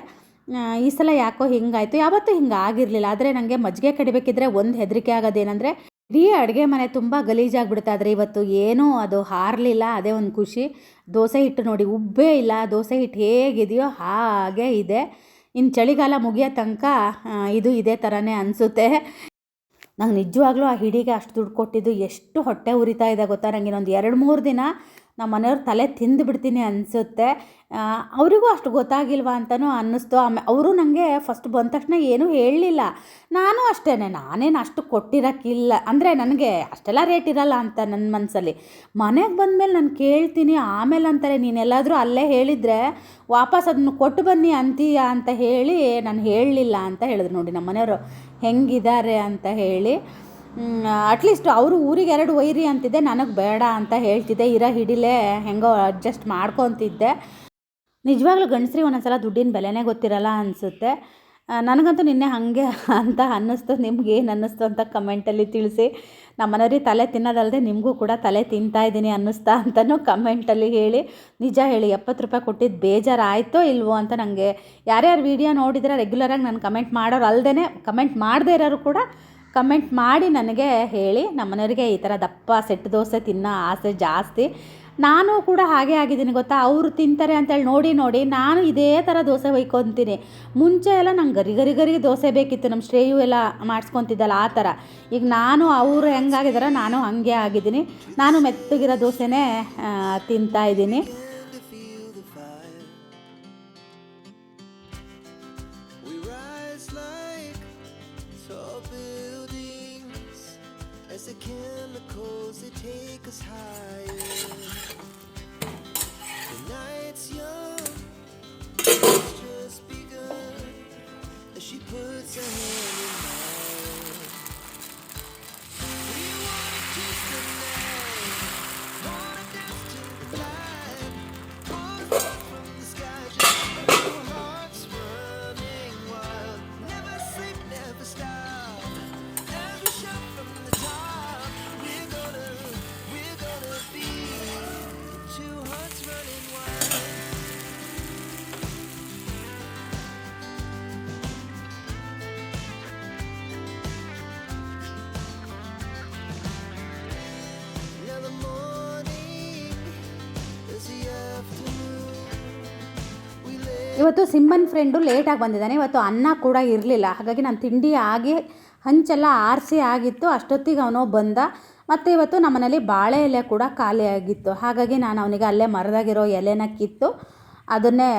ಈ ಸಲ ಯಾಕೋ ಹಿಂಗಾಯಿತು. ಯಾವತ್ತೂ ಹಿಂಗೆ ಆಗಿರಲಿಲ್ಲ ಆದರೆ ನನಗೆ ಮಜ್ಜಿಗೆ ಕಡಿಬೇಕಿದ್ರೆ ಒಂದು ಹೆದರಿಕೆ ಆಗೋದೇನೆಂದರೆ, ಇಡೀ ಅಡುಗೆ ಮನೆ ತುಂಬ ಗಲೀಜಾಗಿಬಿಡ್ತಾ ಆದರೆ ಇವತ್ತು ಏನೂ ಅದು ಹಾರಲಿಲ್ಲ, ಅದೇ ಒಂದು ಖುಷಿ. ದೋಸೆ ಹಿಟ್ಟು ನೋಡಿ ಉಬ್ಬೇ ಇಲ್ಲ. ದೋಸೆ ಹಿಟ್ಟು ಹೇಗಿದೆಯೋ ಹಾಗೆ ಇದೆ. ಇನ್ನು ಚಳಿಗಾಲ ಮುಗಿಯೋ ತನಕ ಇದು ಇದೇ ಥರನೇ ಅನಿಸುತ್ತೆ. ನಂಗೆ ನಿಜವಾಗ್ಲೂ ಆ ಹಿಡಿಗೆ ಅಷ್ಟು ದುಡ್ಡು ಕೊಟ್ಟಿದ್ದು ಎಷ್ಟು ಹೊಟ್ಟೆ ಉರಿತಾ ಇದೆ ಗೊತ್ತಾ? ನನಗೆ ಇನ್ನೊಂದು ಎರಡು ಮೂರು ದಿನ ನಮ್ಮ ಮನೆಯವ್ರ ತಲೆ ತಿಂದು ಬಿಡ್ತೀನಿ ಅನಿಸುತ್ತೆ. ಅವರಿಗೂ ಅಷ್ಟು ಗೊತ್ತಾಗಿಲ್ವಾ ಅಂತಲೂ ಅನ್ನಿಸ್ತು. ಆಮೇಲೆ ಅವರು ನನಗೆ ಫಸ್ಟ್ ಬಂದ ತಕ್ಷಣ ಏನೂ ಹೇಳಲಿಲ್ಲ. ನಾನು ಅಷ್ಟೇ ನಾನೇನು ಅಷ್ಟು ಕೊಟ್ಟಿರೋಕ್ಕಿಲ್ಲ. ಅಂದರೆ ನನಗೆ ಅಷ್ಟೆಲ್ಲ ರೇಟ್ ಇರಲ್ಲ ಅಂತ ನನ್ನ ಮನಸ್ಸಲ್ಲಿ ಮನೆಗೆ ಬಂದಮೇಲೆ ನಾನು ಕೇಳ್ತೀನಿ, ಆಮೇಲೆ ಅಂತಾರೆ, ನೀನೆಲ್ಲಾದರೂ ಅಲ್ಲೇ ಹೇಳಿದರೆ ವಾಪಸ್ ಅದನ್ನು ಕೊಟ್ಟು ಬನ್ನಿ ಅಂತೀಯ ಅಂತ ಹೇಳಿ ನಾನು ಹೇಳಲಿಲ್ಲ ಅಂತ ಹೇಳಿದ್ರು ನೋಡಿ ನಮ್ಮ ಮನೆಯವರು. ಹೆಂಗಿದ್ದಾರೆ ಅಂತ ಹೇಳಿ ಅಟ್ಲೀಸ್ಟ್ ಅವರು ಊರಿಗೆ ಎರಡು ಒಯ್ರಿ ಅಂತಿದ್ದೆ ನನಗೆ ಬೇಡ ಅಂತ ಹೇಳ್ತಿದ್ದೆ ಇರೋ ಹಿಡಿಲೇ ಹೆಂಗೋ ಅಡ್ಜಸ್ಟ್ ಮಾಡ್ಕೊತಿದ್ದೆ. ನಿಜವಾಗ್ಲೂ ಗಂಡಸ್ರಿ ಒಂದೊಂದ್ಸಲ ದುಡ್ಡಿನ ಬೆಲೆನೇ ಗೊತ್ತಿರಲ್ಲ ಅನಿಸುತ್ತೆ. ನನಗಂತೂ ನಿನ್ನೆ ಹಾಗೆ ಅಂತ ಅನ್ನಿಸ್ತು, ನಿಮ್ಗೆ ಏನು ಅನ್ನಿಸ್ತು ಅಂತ ಕಮೆಂಟಲ್ಲಿ ತಿಳಿಸಿ. ನಮ್ಮ ಮನೆಯವ್ರಿಗೆ ತಲೆ ತಿನ್ನೋದಲ್ಲದೆ ನಿಮಗೂ ಕೂಡ ತಲೆ ತಿಂತಾ ಇದ್ದೀನಿ ಅನ್ನಿಸ್ತಾ ಅಂತಲೂ ಕಮೆಂಟಲ್ಲಿ ಹೇಳಿ, ನಿಜ ಹೇಳಿ ಎಪ್ಪತ್ತು ರೂಪಾಯಿ ಕೊಟ್ಟಿದ್ದು ಬೇಜಾರಾಯಿತೋ ಇಲ್ವೋ ಅಂತ ನನಗೆ ಯಾರ್ಯಾರು ವೀಡಿಯೋ ನೋಡಿದ್ರೆ ರೆಗ್ಯುಲರಾಗಿ ನಾನು ಕಮೆಂಟ್ ಮಾಡೋರು ಅಲ್ಲದೇ ಕಮೆಂಟ್ ಮಾಡದೇ ಇರೋರು ಕೂಡ ಕಮೆಂಟ್ ಮಾಡಿ ನನಗೆ ಹೇಳಿ ನಮ್ಮ ಮನೆಯವರಿಗೆ ಈ ಥರ ದಪ್ಪ ಸೆಟ್ ದೋಸೆ ತಿನ್ನೋ ಆಸೆ ಜಾಸ್ತಿ. ನಾನು ಕೂಡ ಹಾಗೆ ಆಗಿದ್ದೀನಿ ಗೊತ್ತಾ? ಅವರು ತಿಂತಾರೆ ಅಂತೇಳಿ ನೋಡಿ ನೋಡಿ ನಾನು ಇದೇ ಥರ ದೋಸೆ ಒಯ್ಕೊತೀನಿ ಮುಂಚೆ ಎಲ್ಲ ನಂಗೆ ಗರಿ ಗರಿ ಗರಿ ದೋಸೆ ಬೇಕಿತ್ತು. ನಮ್ಮ ಶ್ರೇಯು ಎಲ್ಲ ಮಾಡಿಸ್ಕೊತಿದ್ದಲ್ಲ ಆ ಥರ. ಈಗ ನಾನು, ಅವರು ಹೆಂಗಾಗಿದಾರ ನಾನು ಹಾಗೆ ಆಗಿದ್ದೀನಿ. ನಾನು ಮೆತ್ತಗಿರೋ ದೋಸೆನೇ ತಿಂತಾ ಇದ್ದೀನಿ. ಇವತ್ತು ಸಿಂಬನ್ ಫ್ರೆಂಡು ಲೇಟಾಗಿ ಬಂದಿದ್ದಾನೆ. ಇವತ್ತು ಅನ್ನ ಕೂಡ ಇರಲಿಲ್ಲ. ಹಾಗಾಗಿ ನಾನು ತಿಂಡಿ ಆಗಿ, ಹಂಚೆಲ್ಲ ಆರಿಸಿ ಆಗಿತ್ತು. ಅಷ್ಟೊತ್ತಿಗೆ ಅವನು ಬಂದ. ಮತ್ತು ಇವತ್ತು ನಮ್ಮನೇಲಿ ಬಾಳೆ ಎಲೆ ಕೂಡ ಖಾಲಿಯಾಗಿತ್ತು ಹಾಗಾಗಿ ನಾನು ಅವನಿಗೆ ಅಲ್ಲೇ ಮರದಾಗಿರೋ ಎಲೆನ ಕಿತ್ತು, ಅದನ್ನೇ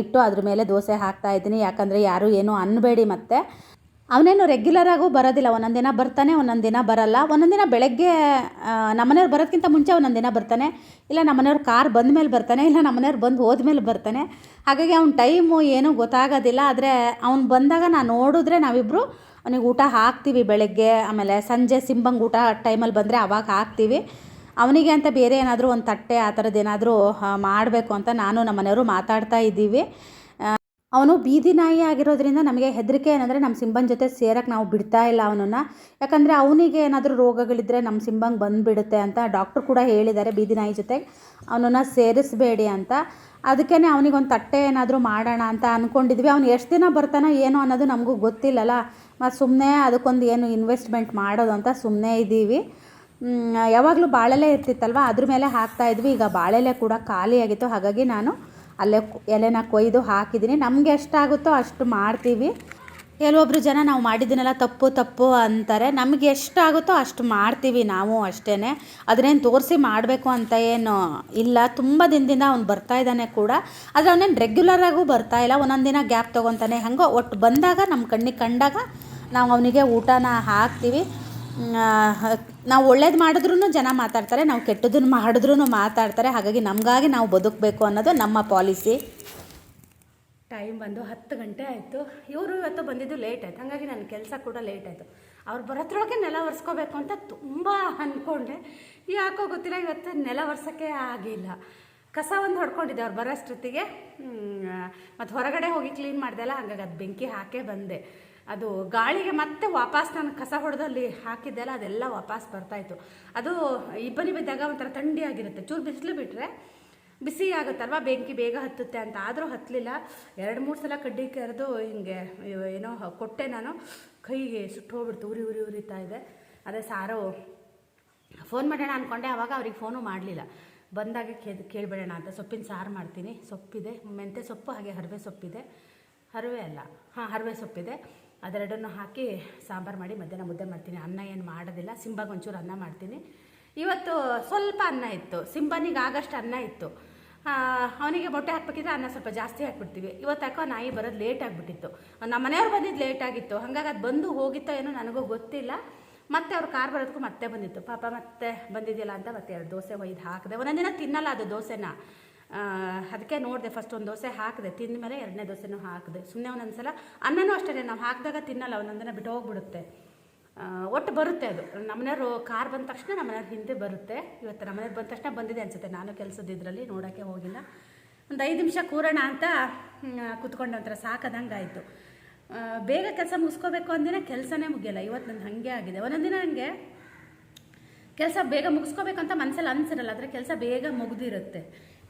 ಇಟ್ಟು ಅದ್ರ ಮೇಲೆ ದೋಸೆ ಹಾಕ್ತಾ ಇದ್ದೀನಿ. ಯಾಕಂದರೆ ಯಾರೂ ಏನೂ ಅನ್ನಬೇಡಿ ಮತ್ತೆ. ಅವನೇನು ರೆಗ್ಯುಲರಾಗೂ ಬರೋದಿಲ್ಲ. ಒಂದೊಂದು ದಿನ ಬರ್ತಾನೆ, ಒಂದೊಂದು ದಿನ ಬರಲ್ಲ. ಒಂದೊಂದು ದಿನ ಬೆಳಗ್ಗೆ ನಮ್ಮನೆಯವ್ರು ಬರೋದಕ್ಕಿಂತ ಮುಂಚೆ ಒಂದೊಂದು ದಿನ ಬರ್ತಾನೆ. ಇಲ್ಲ, ನಮ್ಮನೆಯವ್ರ ಕಾರ್ ಬಂದ ಮೇಲೆ ಬರ್ತಾನೆ, ಇಲ್ಲ, ನಮ್ಮನೆಯವ್ರು ಬಂದು ಹೋದ್ಮೇಲೆ ಬರ್ತಾನೆ. ಹಾಗಾಗಿ ಅವ್ನ ಟೈಮು ಏನೂ ಗೊತ್ತಾಗೋದಿಲ್ಲ. ಆದರೆ ಅವ್ನು ಬಂದಾಗ ನಾನು ನೋಡಿದ್ರೆ ನಾವಿಬ್ಬರು ಅವನಿಗೆ ಊಟ ಹಾಕ್ತೀವಿ ಬೆಳಗ್ಗೆ, ಆಮೇಲೆ ಸಂಜೆ ಸಿಂಬಂಗೆ ಊಟ ಟೈಮಲ್ಲಿ ಬಂದರೆ ಅವಾಗ ಹಾಕ್ತೀವಿ. ಅವನಿಗೆ ಅಂತ ಬೇರೆ ಏನಾದರೂ ಒಂದು ತಟ್ಟೆ ಆ ಥರದ್ದು ಏನಾದರೂ ಮಾಡಬೇಕು ಅಂತ ನಾನು ನಮ್ಮನೆಯವರು ಮಾತಾಡ್ತಾ ಇದ್ದೀವಿ. ಅವನು ಬೀದಿ ನಾಯಿ ಆಗಿರೋದ್ರಿಂದ ನಮಗೆ ಹೆದರಿಕೆ ಏನಂದರೆ ನಮ್ಮ ಸಿಂಬನ್ ಜೊತೆ ಸೇರಕ್ಕೆ ನಾವು ಬಿಡ್ತಾ ಇಲ್ಲ ಅವನನ್ನು. ಯಾಕಂದರೆ ಅವನಿಗೆ ಏನಾದರೂ ರೋಗಗಳಿದ್ದರೆ ನಮ್ಮ ಸಿಂಬಂಗೆ ಬಂದುಬಿಡುತ್ತೆ ಅಂತ ಡಾಕ್ಟ್ರು ಕೂಡ ಹೇಳಿದ್ದಾರೆ ಬೀದಿ ನಾಯಿ ಜೊತೆ. ಅವನನ್ನು ಸೇರಿಸಬೇಡಿ ಅಂತ. ಅದಕ್ಕೇ ಅವನಿಗೊಂದು ತಟ್ಟೆ ಏನಾದರೂ ಮಾಡೋಣ ಅಂತ ಅಂದ್ಕೊಂಡಿದ್ವಿ ಅವ್ನು ಎಷ್ಟು ದಿನ ಬರ್ತಾನೋ ಏನೋ ಅನ್ನೋದು ನಮಗೂ ಗೊತ್ತಿಲ್ಲಲ್ಲ. ಮತ್ತು ಸುಮ್ಮನೆ ಅದಕ್ಕೊಂದು ಏನು ಇನ್ವೆಸ್ಟ್ಮೆಂಟ್ ಮಾಡೋದು ಅಂತ ಸುಮ್ಮನೆ ಇದ್ದೀವಿ. ಯಾವಾಗಲೂ ಬಾಳೆಲೆ ಇರ್ತಿತ್ತಲ್ವ? ಅದ್ರ ಮೇಲೆ ಹಾಕ್ತಾ ಇದ್ವಿ. ಈಗ ಬಾಳೆಲೆ ಕೂಡ ಖಾಲಿಯಾಗಿತ್ತು. ಹಾಗಾಗಿ ನಾನು ಅಲ್ಲೇ ಎಲೆನ ಕೊಯ್ದು ಹಾಕಿದ್ದೀನಿ. ನಮಗೆ ಎಷ್ಟಾಗುತ್ತೋ ಅಷ್ಟು ಮಾಡ್ತೀವಿ. ಕೆಲವೊಬ್ರು ಜನ ನಾವು ಮಾಡಿದ್ದನ್ನೆಲ್ಲ ತಪ್ಪು ತಪ್ಪು ಅಂತಾರೆ. ನಮಗೆ ಎಷ್ಟಾಗುತ್ತೋ ಅಷ್ಟು ಮಾಡ್ತೀವಿ ನಾವು ಅಷ್ಟೇ ಅದನ್ನೇನು ತೋರಿಸಿ ಮಾಡಬೇಕು ಅಂತ ಏನು ಇಲ್ಲ. ತುಂಬ ದಿನದಿಂದ ಅವ್ನು ಬರ್ತಾ ಇದ್ದಾನೆ ಕೂಡ. ಆದರೆ ಅವನೇನು ರೆಗ್ಯುಲರಾಗೂ ಬರ್ತಾ ಇಲ್ಲ. ಒಂದೊಂದು ದಿನ ಗ್ಯಾಪ್ ತೊಗೊತಾನೆ. ಹಂಗೋ, ಒಟ್ಟು ಬಂದಾಗ ನಮ್ಮ ಕಣ್ಣಿಗೆ ಕಂಡಾಗ ನಾವು ಅವನಿಗೆ ಊಟನ ಹಾಕ್ತೀವಿ. ನಾವು ಒಳ್ಳೇದು ಮಾಡಿದ್ರೂ ಜನ ಮಾತಾಡ್ತಾರೆ, ನಾವು ಕೆಟ್ಟದನ್ನು ಮಾಡಿದ್ರೂ ಮಾತಾಡ್ತಾರೆ, ಹಾಗಾಗಿ ನಮಗಾಗಿ ನಾವು ಬದುಕಬೇಕು ಅನ್ನೋದು ನಮ್ಮ ಪಾಲಿಸಿ. ಟೈಮ್ ಬಂದು ಹತ್ತು ಗಂಟೆ ಆಯಿತು. ಇವರು ಇವತ್ತು ಬಂದಿದ್ದು ಲೇಟ್ ಆಯಿತು. ಹಾಗಾಗಿ ನನ್ನ ಕೆಲಸ ಕೂಡ ಲೇಟ್ ಆಯಿತು. ಅವ್ರು ಬರೋದ್ರೊಳಗೆ ನೆಲ ಒರೆಸ್ಕೋಬೇಕು ಅಂತ ತುಂಬ ಅಂದ್ಕೊಂಡೆ ಯಾಕೋ ಗೊತ್ತಿಲ್ಲ, ಇವತ್ತು ನೆಲ ಒರೆಸೋಕ್ಕೆ ಆಗಿಲ್ಲ. ಕಸ ಒಂದು ಹೊಡ್ಕೊಂಡಿದ್ದೆ ಅವ್ರು ಬರೋಷ್ಟೊತ್ತಿಗೆ ಮತ್ತು ಹೊರಗಡೆ ಹೋಗಿ ಕ್ಲೀನ್ ಮಾಡಿದೆ ಅಲ್ಲ, ಹಾಗಾಗಿ ಅದು ಬೆಂಕಿ ಹಾಕೇ ಬಂದೆ. ಅದು ಗಾಳಿಗೆ ಮತ್ತೆ ವಾಪಸ್ ನಾನು ಕಸ ಹೊಡೆದಲ್ಲಿ ಹಾಕಿದ್ದೆಲ್ಲ, ಅದೆಲ್ಲ ವಾಪಸ್ ಬರ್ತಾಯಿತ್ತು ಅದು ಇಬ್ಬನಿ ಬಿದ್ದಾಗ ಒಂಥರ ಥಂಡಿ ಆಗಿರುತ್ತೆ ಚೂರು ಬಿಸಿಲು ಬಿಟ್ಟರೆ ಬಿಸಿ ಆಗುತ್ತಲ್ವ? ಬೆಂಕಿ ಬೇಗ ಹತ್ತುತ್ತೆ ಅಂತ. ಆದರೂ ಹತ್ತಲಿಲ್ಲ ಎರಡು, ಮೂರು ಸಲ ಕಡ್ಡಿ ಕೆರೆದು ಹಿಂಗೆ ಏನೋ ಕೊಟ್ಟೆ ನಾನು. ಕೈಗೆ ಸುಟ್ಟು ಹೋಗ್ಬಿಡ್ತು. ಉರಿ ಉರಿ, ಉರಿತಾ ಇದೆ. ಅದೇ ಸಾರು ಫೋನ್ ಮಾಡೋಣ ಅಂದ್ಕೊಂಡೆ ಆವಾಗ ಅವ್ರಿಗೆ ಫೋನು ಮಾಡಲಿಲ್ಲ. ಬಂದಾಗ ಕೇಳಿ ಕೇಳಿಬಿಡೋಣ ಅಂತ. ಸೊಪ್ಪಿನ ಸಾರು ಮಾಡ್ತೀನಿ. ಸೊಪ್ಪಿದೆ. ಮೆಂತ್ಯ ಸೊಪ್ಪು, ಹಾಗೆ ಹರಿವೆ ಸೊಪ್ಪಿದೆ. ಹರಿವೆ ಅಲ್ಲ. ಹಾಂ, ಹರಿವೆ ಸೊಪ್ಪಿದೆ. ಅದೆರಡನ್ನು ಹಾಕಿ ಸಾಂಬಾರು ಮಾಡಿ ಮಧ್ಯಾಹ್ನ ಮುದ್ದೆ ಮಾಡ್ತೀನಿ. ಅನ್ನ ಏನು ಮಾಡೋದಿಲ್ಲ. ಸಿಂಬಾಗ ಒಂಚೂರು ಅನ್ನ ಮಾಡ್ತೀನಿ. ಇವತ್ತು ಸ್ವಲ್ಪ ಅನ್ನ ಇತ್ತು. ಸಿಂಬನಿಗೆ ಆಗಷ್ಟು ಅನ್ನ ಇತ್ತು. ಅವನಿಗೆ ಮೊಟ್ಟೆ ಹಾಕ್ಬೇಕಿದ್ರೆ ಅನ್ನ ಸ್ವಲ್ಪ ಜಾಸ್ತಿ ಹಾಕ್ಬಿಡ್ತೀವಿ. ಇವತ್ತು ಯಾಕೋ ನಾಯಿ ಬರೋದು ಲೇಟ್ ಆಗಿಬಿಟ್ಟಿತ್ತು. ನಮ್ಮ ಮನೆಯವ್ರು ಬಂದಿದ್ದು ಲೇಟ್ ಆಗಿತ್ತು. ಹಾಗಾಗಿ ಅದು ಬಂದು ಹೋಗಿತ್ತೋ ಏನೋ ನನಗೂ ಗೊತ್ತಿಲ್ಲ. ಮತ್ತೆ ಅವ್ರು ಕಾರ್ ಬರೋದಕ್ಕೂ ಮತ್ತೆ ಬಂದಿತ್ತು. ಪಾಪ ಮತ್ತೆ ಬಂದಿದೆಯಲ್ಲ ಅಂತ ಮತ್ತೆ ಎರಡು ದೋಸೆ ಒಯ್ದು ಹಾಕಿದೆ. ಒಂದೊಂದಿನ ತಿನ್ನಲ್ಲ ಅದು ದೋಸೆನ. ಅದಕ್ಕೆ ನೋಡಿದೆ ಫಸ್ಟ್ ಒಂದು ದೋಸೆ ಹಾಕಿದೆ. ತಿಂದ ಮೇಲೆ ಎರಡನೇ ದೋಸೆನೂ ಹಾಕಿದೆ. ಸುಮ್ಮನೆ ಒಂದೊಂದ್ಸಲ ಅನ್ನನೂ ಅಷ್ಟೇ ನಾವು ಹಾಕಿದಾಗ ತಿನ್ನಲ್ಲ, ಒಂದೊಂದನ್ನು ಬಿಟ್ಟು ಹೋಗ್ಬಿಡುತ್ತೆ. ಒಟ್ಟು ಬರುತ್ತೆ ಅದು. ನಮ್ಮನೆಯವರು ಕಾರ್ ಬಂದ ತಕ್ಷಣ ನಮ್ಮನೆಯವ್ರ ಹಿಂದೆ ಬರುತ್ತೆ. ಇವತ್ತು ನಮ್ಮನೆಯವ್ರು ಬಂದ ತಕ್ಷಣ ಬಂದಿದೆ ಅನಿಸುತ್ತೆ. ನಾನು ಕೆಲಸದ ಇದರಲ್ಲಿ ನೋಡೋಕ್ಕೆ ಹೋಗಿಲ್ಲ. ಒಂದು ಐದು ನಿಮಿಷ ಕೂರೋಣ ಅಂತ ಕುತ್ಕೊಂಡು ಸಾಕದಂಗೆ ಆಯಿತು ಬೇಗ ಕೆಲಸ ಮುಗಿಸ್ಕೋಬೇಕು ಅಂದಿನ ಕೆಲಸನೇ ಮುಗಿಯಲ್ಲ. ಇವತ್ತು ನನ್ನ ಹಾಗೆ ಆಗಿದೆ. ಒಂದೊಂದಿನ ನನಗೆ ಕೆಲಸ ಬೇಗ ಮುಗಿಸ್ಕೋಬೇಕಂತ ಮನಸ್ಸಲ್ಲಿ ಅನ್ಸಿರಲ್ಲ. ಆದರೆ ಕೆಲಸ ಬೇಗ ಮುಗ್ದಿರುತ್ತೆ.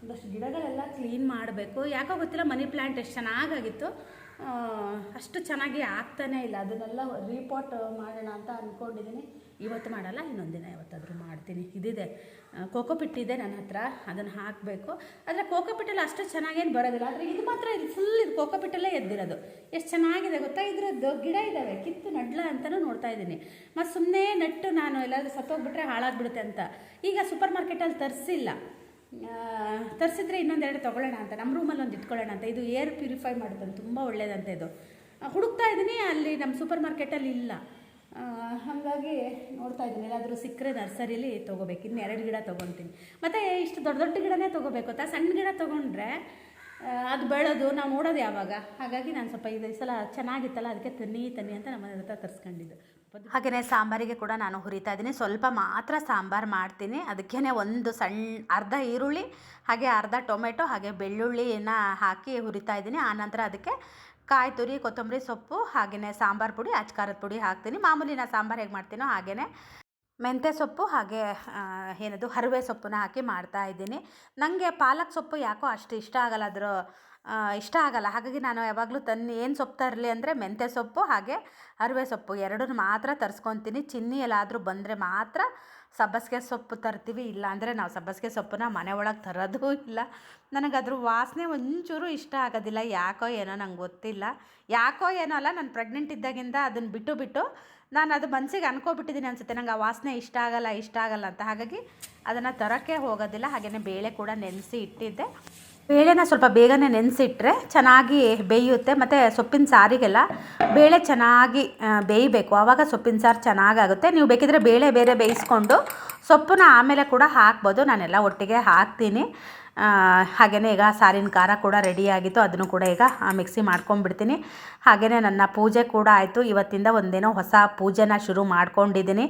ಒಂದಷ್ಟು ಗಿಡಗಳೆಲ್ಲ ಕ್ಲೀನ್ ಮಾಡಬೇಕು. ಯಾಕೋ ಗೊತ್ತಿಲ್ಲ, ಮನಿ ಪ್ಲ್ಯಾಂಟ್ ಎಷ್ಟು ಚೆನ್ನಾಗಾಗಿತ್ತು. ಅಷ್ಟು ಚೆನ್ನಾಗಿ ಆಗ್ತಾನೇ ಇಲ್ಲ. ಅದನ್ನೆಲ್ಲ ರೀಪೋರ್ಟ್ ಮಾಡೋಣ ಅಂತ ಅಂದ್ಕೊಂಡಿದ್ದೀನಿ ಇವತ್ತು ಮಾಡಲ್ಲ, ಇನ್ನೊಂದು ದಿನ ಯಾವತ್ತಾದರೂ ಮಾಡ್ತೀನಿ. ಇದಿದೆ. ಇದೆ ನನ್ನ ಹತ್ರ. ಅದನ್ನು ಹಾಕಬೇಕು. ಆದರೆ ಕೋಕೋಪಿಟ್ಟಲ್ಲಿ ಅಷ್ಟು ಚೆನ್ನಾಗೇನು ಬರೋದಿಲ್ಲ. ಆದರೆ ಇದು ಮಾತ್ರ ಇದು ಫುಲ್ ಇದು ಕೋಕೋಪಿಟ್ಟಲ್ಲೇ ಎದ್ದಿರೋದು. ಎಷ್ಟು ಚೆನ್ನಾಗಿದೆ ಗೊತ್ತಾ? ಇದ್ರದ್ದು ಗಿಡ ಇದ್ದಾವೆ ಕಿತ್ತು ನಡ್ಲ ಅಂತಲೂ ನೋಡ್ತಾ ಇದ್ದೀನಿ. ಮತ್ತು ಸುಮ್ಮನೆ ನೆಟ್ಟು ನಾನು ಎಲ್ಲಾದರೂ ಸತ್ತೋಗ್ಬಿಟ್ರೆ ಹಾಳಾಗ್ಬಿಡುತ್ತೆ ಅಂತ. ಈಗ ಸೂಪರ್ ಮಾರ್ಕೆಟಲ್ಲಿ ತರಿಸಿಲ್ಲ. ತರಿಸಿದ್ರೆ ಇನ್ನೊಂದೆರಡು ತೊಗೊಳ್ಳೋಣ ಅಂತ. ನಮ್ಮ ರೂಮಲ್ಲಿ ಒಂದು ಇಟ್ಕೊಳ್ಳೋಣ ಅಂತ. ಇದು ಏರ್ ಪ್ಯೂರಿಫೈ ಮಾಡುತ್ತೆ ತುಂಬ ಒಳ್ಳೇದಂತೆ ಇದು. ಹುಡುಕ್ತಾ ಇದ್ದೀನಿ, ಅಲ್ಲಿ ನಮ್ಮ ಸೂಪರ್ ಮಾರ್ಕೆಟಲ್ಲಿ ಇಲ್ಲ. ಹಾಗಾಗಿ ನೋಡ್ತಾ ಇದ್ದೀನಿ. ಎಲ್ಲಾದರೂ ಸಿಕ್ಕರೆ ನರ್ಸರಿಲಿ ತೊಗೋಬೇಕು. ಇನ್ನು ಎರಡು ಗಿಡ ತೊಗೊತೀನಿ. ಮತ್ತು ಇಷ್ಟು ದೊಡ್ಡ ದೊಡ್ಡ ಗಿಡನೇ ತೊಗೋಬೇಕು ಅಂತ. ಸಣ್ಣ ಗಿಡ ತೊಗೊಂಡ್ರೆ ಅದು ಬೆಳೆದು ನಾವು ನೋಡೋದು ಯಾವಾಗ? ಹಾಗಾಗಿ ನಾನು ಸ್ವಲ್ಪ ಇದು ಸಲ ಚೆನ್ನಾಗಿತ್ತಲ್ಲ, ಅದಕ್ಕೆ ತನ್ನಿ ತನ್ನಿ ಅಂತ ನಮ್ಮ ಹತ್ರ ತರಿಸ್ಕೊಂಡಿದ್ದು. ಹಾಗೆಯೇ ಸಾಂಬಾರಿಗೆ ಕೂಡ ನಾನು ಹುರಿತಾ ಇದ್ದೀನಿ. ಸ್ವಲ್ಪ ಮಾತ್ರ ಸಾಂಬಾರು ಮಾಡ್ತೀನಿ. ಅದಕ್ಕೇ ಒಂದು ಸಣ್ಣ ಅರ್ಧ ಈರುಳ್ಳಿ, ಹಾಗೆ ಅರ್ಧ ಟೊಮೆಟೊ, ಹಾಗೆ ಬೆಳ್ಳುಳ್ಳಿನ ಹಾಕಿ ಹುರಿತಾ ಇದ್ದೀನಿ. ಆನಂತರ ಅದಕ್ಕೆ ಕಾಯಿ ತುರಿ, ಕೊತ್ತಂಬರಿ ಸೊಪ್ಪು ಹಾಗೆಯೇ ಸಾಂಬಾರು ಪುಡಿ ಅಚ್ಕಾರದ ಪುಡಿ ಹಾಕ್ತೀನಿ. ಮಾಮೂಲಿ ನಾನು ಸಾಂಬಾರು ಹೇಗೆ ಮಾಡ್ತೀನೋ ಹಾಗೆಯೇ ಮೆಂತ್ಯ ಸೊಪ್ಪು, ಹಾಗೆ ಏನದು, ಹರಿವೆ ಸೊಪ್ಪನ್ನ ಹಾಕಿ ಮಾಡ್ತಾ ಇದ್ದೀನಿ. ನನಗೆ ಪಾಲಕ್ ಸೊಪ್ಪು ಯಾಕೋ ಅಷ್ಟು ಇಷ್ಟ ಆಗಲ್ಲ. ಅದ್ರ ಇಷ್ಟ ಆಗಲ್ಲ. ಹಾಗಾಗಿ ನಾನು ಯಾವಾಗಲೂ ತನ್ನ ಏನು ಸೊಪ್ಪು ತರಲಿ ಅಂದರೆ ಮೆಂತ್ಯ ಸೊಪ್ಪು, ಹಾಗೆ ಅರಿವೆ ಸೊಪ್ಪು ಎರಡನ್ನು ಮಾತ್ರ ತರಿಸ್ಕೊತೀನಿ. ಚಿನ್ನಿ ಎಲ್ಲಾದರೂ ಬಂದರೆ ಮಾತ್ರ ಸಬ್ಬಸಿಗೆ ಸೊಪ್ಪು ತರ್ತೀವಿ. ಇಲ್ಲ ಅಂದರೆ ನಾವು ಸಬ್ಬಸಿಗೆ ಸೊಪ್ಪನ್ನ ಮನೆ ಒಳಗೆ ತರೋದೂ ಇಲ್ಲ. ನನಗೆ ಅದ್ರ ವಾಸನೆ ಒಂಚೂರು ಇಷ್ಟ ಆಗೋದಿಲ್ಲ. ಯಾಕೋ ಏನೋ ನಂಗೆ ಗೊತ್ತಿಲ್ಲ. ಯಾಕೋ ಏನೋ ಅಲ್ಲ, ನಾನು ಪ್ರೆಗ್ನೆಂಟ್ ಇದ್ದಾಗಿಂದ ಅದನ್ನು ಬಿಟ್ಟು ಬಿಟ್ಟು ನಾನು ಅದು ಮನಸ್ಸಿಗೆ ಅನ್ಕೋಬಿಟ್ಟಿದ್ದೀನಿ ಅನಿಸುತ್ತೆ. ನಂಗೆ ಆ ವಾಸನೆ ಇಷ್ಟ ಆಗಲ್ಲ ಇಷ್ಟ ಆಗಲ್ಲ ಅಂತ. ಹಾಗಾಗಿ ಅದನ್ನು ತರೋಕ್ಕೆ ಹೋಗೋದಿಲ್ಲ. ಹಾಗೆಯೇ ಬೇಳೆ ಕೂಡ ನೆನೆಸಿ ಇಟ್ಟಿದ್ದೆ. ಬೇಳೆನ ಸ್ವಲ್ಪ ಬೇಗನೆ ನೆನೆಸಿಟ್ರೆ ಚೆನ್ನಾಗಿ ಬೇಯುತ್ತೆ, ಮತ್ತು ಸೊಪ್ಪಿನ ಸಾರಿಗೆಲ್ಲ ಬೇಳೆ ಚೆನ್ನಾಗಿ ಬೇಯಬೇಕು. ಆವಾಗ ಸೊಪ್ಪಿನ ಸಾರು ಚೆನ್ನಾಗಾಗುತ್ತೆ. ನೀವು ಬೇಕಿದ್ರೆ ಬೇಳೆ ಬೇರೆ ಬೇಯಿಸ್ಕೊಂಡು ಸೊಪ್ಪನ್ನ ಆಮೇಲೆ ಕೂಡ ಹಾಕ್ಬೋದು. ನಾನೆಲ್ಲ ಒಟ್ಟಿಗೆ ಹಾಕ್ತೀನಿ. ಹಾಗೆಯೇ ಈಗ ಸಾರಿನ ಖಾರ ಕೂಡ ರೆಡಿಯಾಗಿತ್ತು ಅದನ್ನು ಕೂಡ ಈಗ ಮಿಕ್ಸಿ ಮಾಡ್ಕೊಂಡ್ಬಿಡ್ತೀನಿ. ಹಾಗೆಯೇ ನನ್ನ ಪೂಜೆ ಕೂಡ ಆಯಿತು. ಇವತ್ತಿಂದ ಒಂದೇನೋ ಹೊಸ ಪೂಜೆನ ಶುರು ಮಾಡ್ಕೊಂಡಿದ್ದೀನಿ.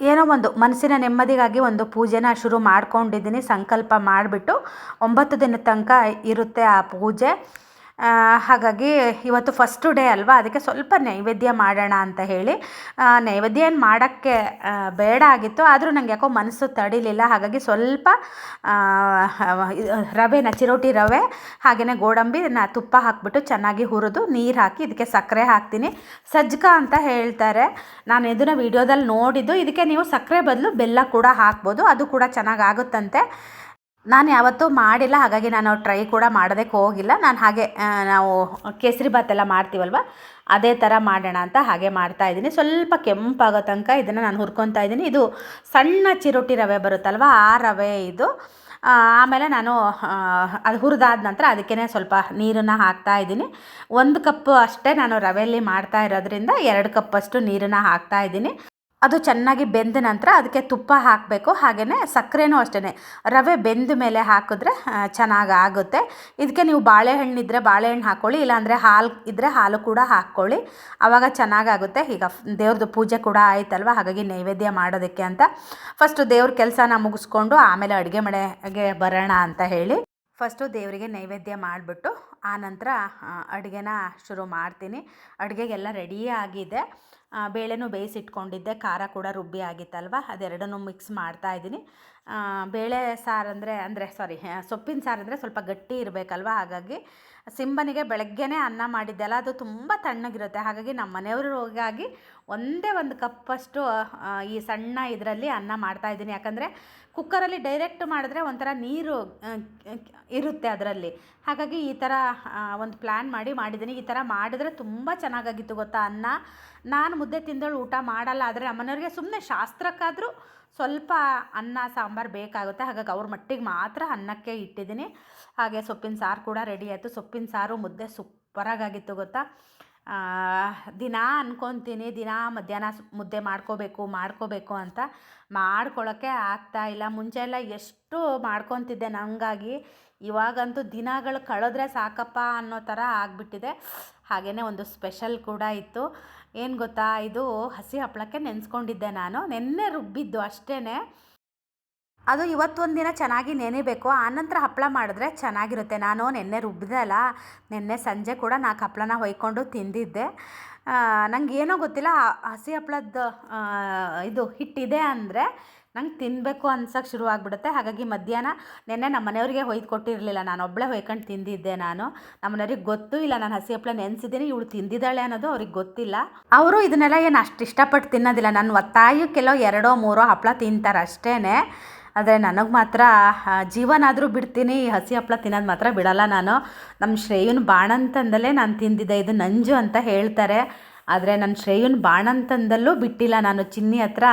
ಏನೋ ಒಂದು ಮನಸ್ಸಿನ ನೆಮ್ಮದಿಗಾಗಿ ಒಂದು ಪೂಜೆನ ಶುರು ಮಾಡ್ಕೊಂಡಿದ್ದೀನಿ. ಸಂಕಲ್ಪ ಮಾಡಿಬಿಟ್ಟು ಒಂಬತ್ತು ದಿನದ ತನಕ ಇರುತ್ತೆ ಆ ಪೂಜೆ. ಹಾಗಾಗಿ ಇವತ್ತು ಫಸ್ಟು ಡೇ ಅಲ್ವಾ? ಅದಕ್ಕೆ ಸ್ವಲ್ಪ ನೈವೇದ್ಯ ಮಾಡೋಣ ಅಂತ ಹೇಳಿ ನೈವೇದ್ಯ ಏನು ಮಾಡೋಕ್ಕೆ ಬೇಡ ಆಗಿತ್ತು. ಆದರೂ ನನಗೆ ಯಾಕೋ ಮನಸ್ಸು ತಡಿಲಿಲ್ಲ. ಹಾಗಾಗಿ ಸ್ವಲ್ಪ ರವೆನ ಚಿರೋಟಿ ರವೆ ಹಾಗೆಯೇ ಗೋಡಂಬಿ, ನಾ, ತುಪ್ಪ ಹಾಕ್ಬಿಟ್ಟು ಚೆನ್ನಾಗಿ ಹುರಿದು ನೀರು ಹಾಕಿ ಇದಕ್ಕೆ ಸಕ್ಕರೆ ಹಾಕ್ತೀನಿ. ಸಜ್ಕ ಅಂತ ಹೇಳ್ತಾರೆ. ನಾನು ಇದನ್ನು ವಿಡಿಯೋದಲ್ಲಿ ನೋಡಿದ್ದು. ಇದಕ್ಕೆ ನೀವು ಸಕ್ಕರೆ ಬದಲು ಬೆಲ್ಲ ಕೂಡ ಹಾಕ್ಬೋದು. ಅದು ಕೂಡ ಚೆನ್ನಾಗಿ ಆಗುತ್ತಂತೆ. ನಾನು ಯಾವತ್ತೂ ಮಾಡಿಲ್ಲ, ಹಾಗಾಗಿ ನಾನು ಟ್ರೈ ಕೂಡ ಮಾಡೋದಕ್ಕೆ ಹೋಗಿಲ್ಲ. ನಾನು ಹಾಗೆ ನಾವು ಕೇಸರಿ ಎಲ್ಲ ಮಾಡ್ತೀವಲ್ವ? ಅದೇ ಥರ ಮಾಡೋಣ ಅಂತ ಹಾಗೆ ಮಾಡ್ತಾ ಇದ್ದೀನಿ. ಸ್ವಲ್ಪ ಕೆಂಪಾಗೋ ತನಕ ಇದನ್ನು ನಾನು ಹುರ್ಕೊತಾ ಇದ್ದೀನಿ. ಇದು ಸಣ್ಣ ಚಿರೋಟಿ ರವೆ ಬರುತ್ತಲ್ವ, ಆ ರವೆ ಇದು. ಆಮೇಲೆ ನಾನು ಅದು ಹುರಿದಾದ ನಂತರ ಅದಕ್ಕೇ ಸ್ವಲ್ಪ ನೀರನ್ನು ಹಾಕ್ತಾ ಇದ್ದೀನಿ. ಒಂದು ಕಪ್ಪು ಅಷ್ಟೇ ನಾನು ರವೆಯಲ್ಲಿ ಮಾಡ್ತಾ ಇರೋದ್ರಿಂದ ಎರಡು ಕಪ್ಪಷ್ಟು ನೀರನ್ನು ಹಾಕ್ತಾ ಇದ್ದೀನಿ. ಅದು ಚೆನ್ನಾಗಿ ಬೆಂದ ನಂತರ ಅದಕ್ಕೆ ತುಪ್ಪ ಹಾಕಬೇಕು. ಹಾಗೆಯೇ ಸಕ್ಕರೆನೂ ಅಷ್ಟೇ ರವೆ ಬೆಂದ ಮೇಲೆ ಹಾಕಿದ್ರೆ ಚೆನ್ನಾಗಿ ಆಗುತ್ತೆ. ಇದಕ್ಕೆ ನೀವು ಬಾಳೆಹಣ್ಣಿದ್ರೆ ಬಾಳೆಹಣ್ಣು ಹಾಕ್ಕೊಳ್ಳಿ ಇಲ್ಲಾಂದರೆ ಹಾಲು ಇದ್ದರೆ ಹಾಲು ಕೂಡ ಹಾಕ್ಕೊಳ್ಳಿ ಆವಾಗ ಚೆನ್ನಾಗಾಗುತ್ತೆ ಈಗ ದೇವ್ರದ್ದು ಪೂಜೆ ಕೂಡ ಆಯ್ತಲ್ವ? ಹಾಗಾಗಿ ನೈವೇದ್ಯ ಮಾಡೋದಕ್ಕೆ ಅಂತ. ಫಸ್ಟು ದೇವ್ರ ಕೆಲಸನ ಮುಗಿಸ್ಕೊಂಡು ಆಮೇಲೆ ಅಡುಗೆ ಮನೆಗೆ ಬರೋಣ ಅಂತ ಹೇಳಿ. ಫಸ್ಟು ದೇವರಿಗೆ ನೈವೇದ್ಯ ಮಾಡಿಬಿಟ್ಟು, ಆ ನಂತರ ಅಡುಗೆನ ಶುರು ಮಾಡ್ತೀನಿ. ಅಡುಗೆಗೆಲ್ಲ ರೆಡಿಯೇ ಆಗಿದೆ. ಬೇಳೆನೂ ಬೇಯಿಸಿಟ್ಕೊಂಡಿದ್ದೆ, ಖಾರ ಕೂಡ ರುಬ್ಬಿ ಆಗಿತ್ತಲ್ವ, ಅದೆರಡನ್ನೂ ಮಿಕ್ಸ್ ಮಾಡ್ತಾ ಇದ್ದೀನಿ. ಬೇಳೆ ಸಾರು ಅಂದರೆ ಅಂದರೆ ಸಾರಿ ಸೊಪ್ಪಿನ ಸಾರು ಅಂದರೆ ಸ್ವಲ್ಪ ಗಟ್ಟಿ ಇರಬೇಕಲ್ವ, ಹಾಗಾಗಿ ಸಿಂಬನಿಗೆ ಬೆಳಗ್ಗೆನೇ ಅನ್ನ ಮಾಡಿದ್ದೆಲ್ಲ, ಅದು ತುಂಬ ತಣ್ಣಗಿರುತ್ತೆ, ಹಾಗಾಗಿ ನಮ್ಮ ಮನೆಯವ್ರಿಗಾಗಿ ಒಂದೇ ಒಂದು ಕಪ್ಪಷ್ಟು ಈ ಸಣ್ಣ ಇದರಲ್ಲಿ ಅನ್ನ ಮಾಡ್ತಾ ಇದ್ದೀನಿ. ಯಾಕಂದರೆ ಕುಕ್ಕರಲ್ಲಿ ಡೈರೆಕ್ಟ್ ಮಾಡಿದ್ರೆ ಒಂಥರ ನೀರು ಇರುತ್ತೆ ಅದರಲ್ಲಿ. ಹಾಗಾಗಿ ಈ ಥರ ಒಂದು ಪ್ಲ್ಯಾನ್ ಮಾಡಿ ಮಾಡಿದ್ದೀನಿ. ಈ ಥರ ಮಾಡಿದ್ರೆ ತುಂಬ ಚೆನ್ನಾಗಾಗಿತ್ತು ಗೊತ್ತಾ ಅನ್ನ. ನಾನು ಮುದ್ದೆ ತಿಂದಳು ಊಟ ಮಾಡಲ್ಲ, ಆದರೆ ನಮ್ಮನೆಯವ್ರಿಗೆ ಸುಮ್ಮನೆ ಶಾಸ್ತ್ರಕ್ಕಾದರೂ ಸ್ವಲ್ಪ ಅನ್ನ, ಸಾಂಬಾರು ಬೇಕಾಗುತ್ತೆ. ಹಾಗಾಗಿ ಅವ್ರ ಮಟ್ಟಿಗೆ ಮಾತ್ರ ಅನ್ನಕ್ಕೆ ಇಟ್ಟಿದ್ದೀನಿ. ಹಾಗೆ ಸೊಪ್ಪಿನ ಸಾರು ಕೂಡ ರೆಡಿ ಆಯಿತು. ಸೊಪ್ಪಿನ ಸಾರು, ಮುದ್ದೆ ಸೂಪರಾಗಿತ್ತು ಗೊತ್ತಾ. ದಿನಾ ಅಂದ್ಕೊತೀನಿ ದಿನಾ ಮಧ್ಯಾಹ್ನ ಮುದ್ದೆ ಮಾಡ್ಕೋಬೇಕು ಮಾಡ್ಕೋಬೇಕು ಅಂತ. ಮಾಡ್ಕೊಳ್ಳೋಕ್ಕೆ ಆಗ್ತಾ ಇಲ್ಲ. ಮುಂಚೆ ಎಲ್ಲ ಎಷ್ಟು ಮಾಡ್ಕೊತಿದ್ದೆ ನನಗಾಗಿ ಇವಾಗಂತೂ ದಿನಗಳು ಕಳೆದ್ರೆ ಸಾಕಪ್ಪ ಅನ್ನೋ ಥರ ಆಗಿಬಿಟ್ಟಿದೆ. ಹಾಗೆಯೇ ಒಂದು ಸ್ಪೆಷಲ್ ಕೂಡ ಇತ್ತು. ಏನು ಗೊತ್ತಾ, ಇದು ಹಸಿ ಹಪ್ಪಳಕ್ಕೆ ನೆನೆಸ್ಕೊಂಡಿದ್ದೆ ನಾನು. ನೆನ್ನೆ ರುಬ್ಬಿದ್ದು ಅಷ್ಟೇ ಅದು ಇವತ್ತೊಂದು ದಿನ ಚೆನ್ನಾಗಿ ನೆನೆಬೇಕು. ಆನಂತರ ಹಪ್ಪಳ ಮಾಡಿದ್ರೆ ಚೆನ್ನಾಗಿರುತ್ತೆ. ನಾನು ನೆನ್ನೆ ರುಬ್ಬಿದೆ ನೆನ್ನೆ ಸಂಜೆ ಕೂಡ ನಾಲ್ಕು ಹಪ್ಪಳನ ಹೊಯ್ಕೊಂಡು ತಿಂದಿದ್ದೆ. ನಂಗೆ ಏನೋ ಗೊತ್ತಿಲ್ಲ, ಹಸಿ ಹಪ್ಪಳದ್ದು ಇದು ಹಿಟ್ಟಿದೆ ಅಂದರೆ ನಂಗೆ ತಿನ್ನಬೇಕು ಅನ್ಸೋಕ್ಕೆ ಶುರು ಆಗಿಬಿಡುತ್ತೆ ಹಾಗಾಗಿ ಮಧ್ಯಾಹ್ನ ನೆನ್ನೆ ನಮ್ಮ ಮನೆಯವ್ರಿಗೆ ಹೊಯ್ದು ಕೊಟ್ಟಿರಲಿಲ್ಲ. ನಾನು ಒಬ್ಬಳೇ ಹೊಯ್ಕೊಂಡು ತಿಂದಿದ್ದೆ ನಾನು. ನಮ್ಮ ಮನೆಯವ್ರಿಗೆ ಗೊತ್ತೂ ಇಲ್ಲ, ನಾನು ಹಸಿ ಹಪ್ಪಳ ನೆನೆಸಿದ್ದೀನಿ, ಇವಳು ತಿಂದಿದ್ದಾಳೆ ಅನ್ನೋದು ಅವ್ರಿಗೆ ಗೊತ್ತಿಲ್ಲ. ಅವರು ಇದನ್ನೆಲ್ಲ ಏನು ಅಷ್ಟು ಇಷ್ಟಪಟ್ಟು ತಿನ್ನೋದಿಲ್ಲ. ನನ್ನ ಕೆಲವು ಎರಡೋ, ಮೂರೋ ಹಪ್ಪಳ ತಿಂತಾರೆ ಅಷ್ಟೇ ಆದರೆ ನನಗೆ ಮಾತ್ರ ಜೀವನಾದರೂ ಬಿಡ್ತೀನಿ, ಈ ಹಸಿ ಹಪ್ಪಳ ತಿನ್ನೋದು ಮಾತ್ರ ಬಿಡಲ್ಲ ನಾನು. ನಮ್ಮ ಶ್ರೇಯನ್ ಬಾಣಂತಂದಲ್ಲೇ ನಾನು ತಿಂದಿದ್ದೆ, ಇದು ನಂಜು ಅಂತ ಹೇಳ್ತಾರೆ. ಆದರೆ ನನ್ನ ಶ್ರೇಯನ್ ಬಾಣಂತಂದಲ್ಲೂ ಬಿಟ್ಟಿಲ್ಲ ನಾನು. ಚಿನ್ನಿ ಹತ್ರ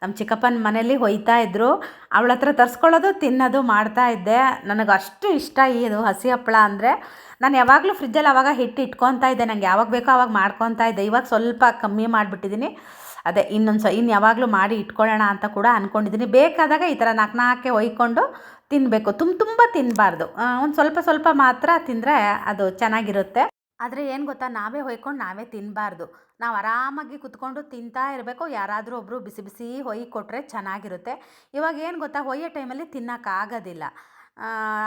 ನಮ್ಮ ಚಿಕ್ಕಪ್ಪನ ಮನೇಲಿ ಹೊಯ್ತಾ ಇದ್ದರು ಅವಳ ಹತ್ರ ತರಿಸ್ಕೊಳ್ಳೋದು, ತಿನ್ನೋದು ಮಾಡ್ತಾ ಇದ್ದೆ. ನನಗೆ ಅಷ್ಟು ಇಷ್ಟ ಇದು ಹಸಿ ಹಪ್ಪಳ ಅಂದರೆ. ನಾನು ಯಾವಾಗಲೂ ಫ್ರಿಜ್ಜಲ್ಲಿ ಅವಾಗ ಹಿಟ್ಟು ಇಟ್ಕೊತಾ ಇದ್ದೆ. ನನಗೆ ಯಾವಾಗ ಬೇಕೋ ಅವಾಗ ಮಾಡ್ಕೊತಾ ಇದ್ದೆ. ಇವಾಗ ಸ್ವಲ್ಪ ಕಮ್ಮಿ ಮಾಡಿಬಿಟ್ಟಿದ್ದೀನಿ ಅದೇ ಇನ್ನೊಂದು ಸ ಇನ್ನು ಯಾವಾಗಲೂ ಮಾಡಿ ಇಟ್ಕೊಳ್ಳೋಣ ಅಂತ ಕೂಡ ಅಂದ್ಕೊಂಡಿದ್ದೀನಿ ಬೇಕಾದಾಗ ಈ ಥರ ನಾಲ್ಕು ನಾಲ್ಕೆ ಒಯ್ಕೊಂಡು ತಿನ್ನಬೇಕು ತುಂಬ ತುಂಬ ತಿನ್ನಬಾರ್ದು ಒಂದು ಸ್ವಲ್ಪ ಸ್ವಲ್ಪ ಮಾತ್ರ ತಿಂದರೆ ಅದು ಚೆನ್ನಾಗಿರುತ್ತೆ. ಆದರೆ ಏನು ಗೊತ್ತಾ, ನಾವೇ ಹೊಯ್ಕೊಂಡು ನಾವೇ ತಿನ್ನಬಾರ್ದು ನಾವು ಆರಾಮಾಗಿ ಕುತ್ಕೊಂಡು ತಿಂತಾ ಇರಬೇಕು. ಯಾರಾದರೂ ಒಬ್ಬರು ಬಿಸಿ ಬಿಸಿ ಹೊಯ್ ಕೊಟ್ಟರೆ ಚೆನ್ನಾಗಿರುತ್ತೆ. ಇವಾಗ ಏನು ಗೊತ್ತಾ, ಹೊಯ್ಯೋ ಟೈಮಲ್ಲಿ ತಿನ್ನೋಕ್ಕಾಗೋದಿಲ್ಲ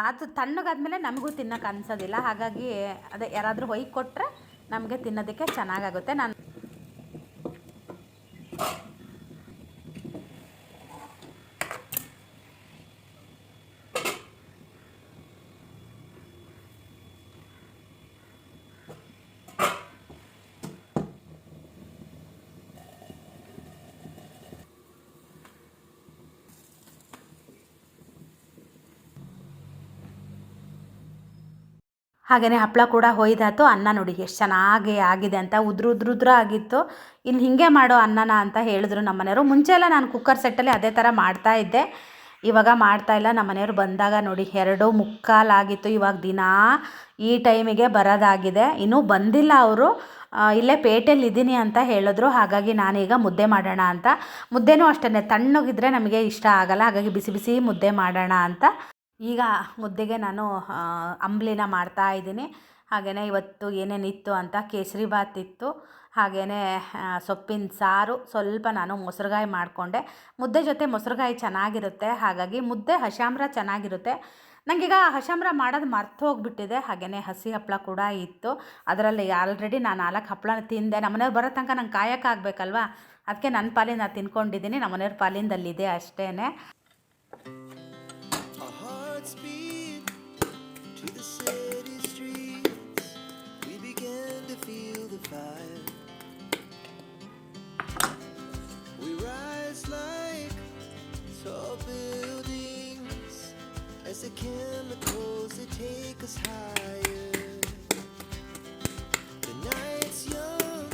ಅದು ತಣ್ಣಗಾದ್ಮೇಲೆ ನಮಗೂ ತಿನ್ನೋಕೆ ಅನ್ಸೋದಿಲ್ಲ. ಹಾಗಾಗಿ ಅದೇ ಯಾರಾದರೂ ಹೊಯ್ ಕೊಟ್ಟರೆ ನಮಗೆ ತಿನ್ನೋದಕ್ಕೆ ಚೆನ್ನಾಗಾಗುತ್ತೆ. ನಾನು Oh. ಹಾಗೆಯೇ ಹಪ್ಪಳ ಕೂಡ ಹೊಯ್ದಾತು ಅನ್ನ ನೋಡಿ ಎಷ್ಟು ಚೆನ್ನಾಗಿ ಆಗಿದೆ ಅಂತ ಉದ್ರು ಉದ್ರು ಉದ್ರ ಆಗಿತ್ತು. ಇನ್ನು ಹೀಗೆ ಮಾಡೋ ಅನ್ನನ ಅಂತ ಹೇಳಿದ್ರು ನಮ್ಮ ಮನೆಯವರು. ಮುಂಚೆ ಎಲ್ಲ ನಾನು ಕುಕ್ಕರ್ ಸೆಟ್ಟಲ್ಲಿ ಅದೇ ಥರ ಮಾಡ್ತಾ ಇದ್ದೆ. ಇವಾಗ ಮಾಡ್ತಾ ಇಲ್ಲ. ನಮ್ಮ ಮನೆಯವರು ಬಂದಾಗ ನೋಡಿ ಎರಡು ಮುಕ್ಕಾಲಾಗಿತ್ತು ಇವಾಗ ದಿನ ಈ ಟೈಮಿಗೆ ಬರೋದಾಗಿದೆ. ಇನ್ನೂ ಬಂದಿಲ್ಲ ಅವರು. ಇಲ್ಲೇ ಪೇಟೆಯಲ್ಲಿ ಇದ್ದೀನಿ ಅಂತ ಹೇಳಿದ್ರು. ಹಾಗಾಗಿ ನಾನೀಗ ಮುದ್ದೆ ಮಾಡೋಣ ಅಂತ. ಮುದ್ದೆನೂ ಅಷ್ಟೇ ತಣ್ಣಗಿದ್ರೆ ನಮಗೆ ಇಷ್ಟ ಆಗಲ್ಲ. ಹಾಗಾಗಿ ಬಿಸಿ ಬಿಸಿ ಮುದ್ದೆ ಮಾಡೋಣ ಅಂತ. ಈಗ ಮುದ್ದೆಗೆ ನಾನು ಅಂಬ್ಲಿನ ಮಾಡ್ತಾ ಇದ್ದೀನಿ. ಹಾಗೆಯೇ ಇವತ್ತು ಏನೇನಿತ್ತು ಅಂತ ಕೇಸರಿ ಬಾತ್ ಇತ್ತು. ಹಾಗೆಯೇ ಸೊಪ್ಪಿನ ಸಾರು, ಸ್ವಲ್ಪ ನಾನು ಮೊಸರುಗಾಯಿ ಮಾಡಿಕೊಂಡೆ. ಮುದ್ದೆ ಜೊತೆ ಮೊಸರುಗಾಯಿ ಚೆನ್ನಾಗಿರುತ್ತೆ. ಹಾಗಾಗಿ ಮುದ್ದೆ ಹಶಾಮ್ರ ಚೆನ್ನಾಗಿರುತ್ತೆ. ನನಗೀಗ ಹಶಾಮ್ರ ಮಾಡೋದು ಮರ್ತು ಹೋಗ್ಬಿಟ್ಟಿದೆ. ಹಾಗೆಯೇ ಹಸಿ ಹಪ್ಪಳ ಕೂಡ ಇತ್ತು. ಅದರಲ್ಲಿ ಆಲ್ರೆಡಿ ನಾನು ನಾಲ್ಕು ಹಪ್ಪಳ ತಿಂದೆ. ನಮ್ಮನೆಯವ್ರು ಬರೋ ತನಕ ನಂಗೆ ಕಾಯೋಕ್ಕಾಗಬೇಕಲ್ವಾ ಅದಕ್ಕೆ ನನ್ನ ಪಾಲಿನ ನಾನು ತಿನ್ಕೊಂಡಿದ್ದೀನಿ. ನಮ್ಮನೆಯವ್ರ ಪಾಲಿಂದಲ್ಲಿದೆ ಅಷ್ಟೇ the chemicals they take us higher. The night's young,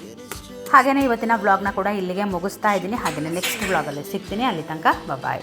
and it's just. ಹಾಗೆಯೇ ಇವತ್ತಿನ ವ್ಲಾಗ್ನ ಕೂಡ ಇಲ್ಲಿಗೆ ಮುಗಿಸ್ತಾ ಇದ್ದೀನಿ ಹಾಗೆಯೇ ನೆಕ್ಸ್ಟ್ ವ್ಲಾಗಲ್ಲಿ ಸಿಗ್ತೀನಿ ಅಲ್ಲಿ ತನಕ ಬಾಯ್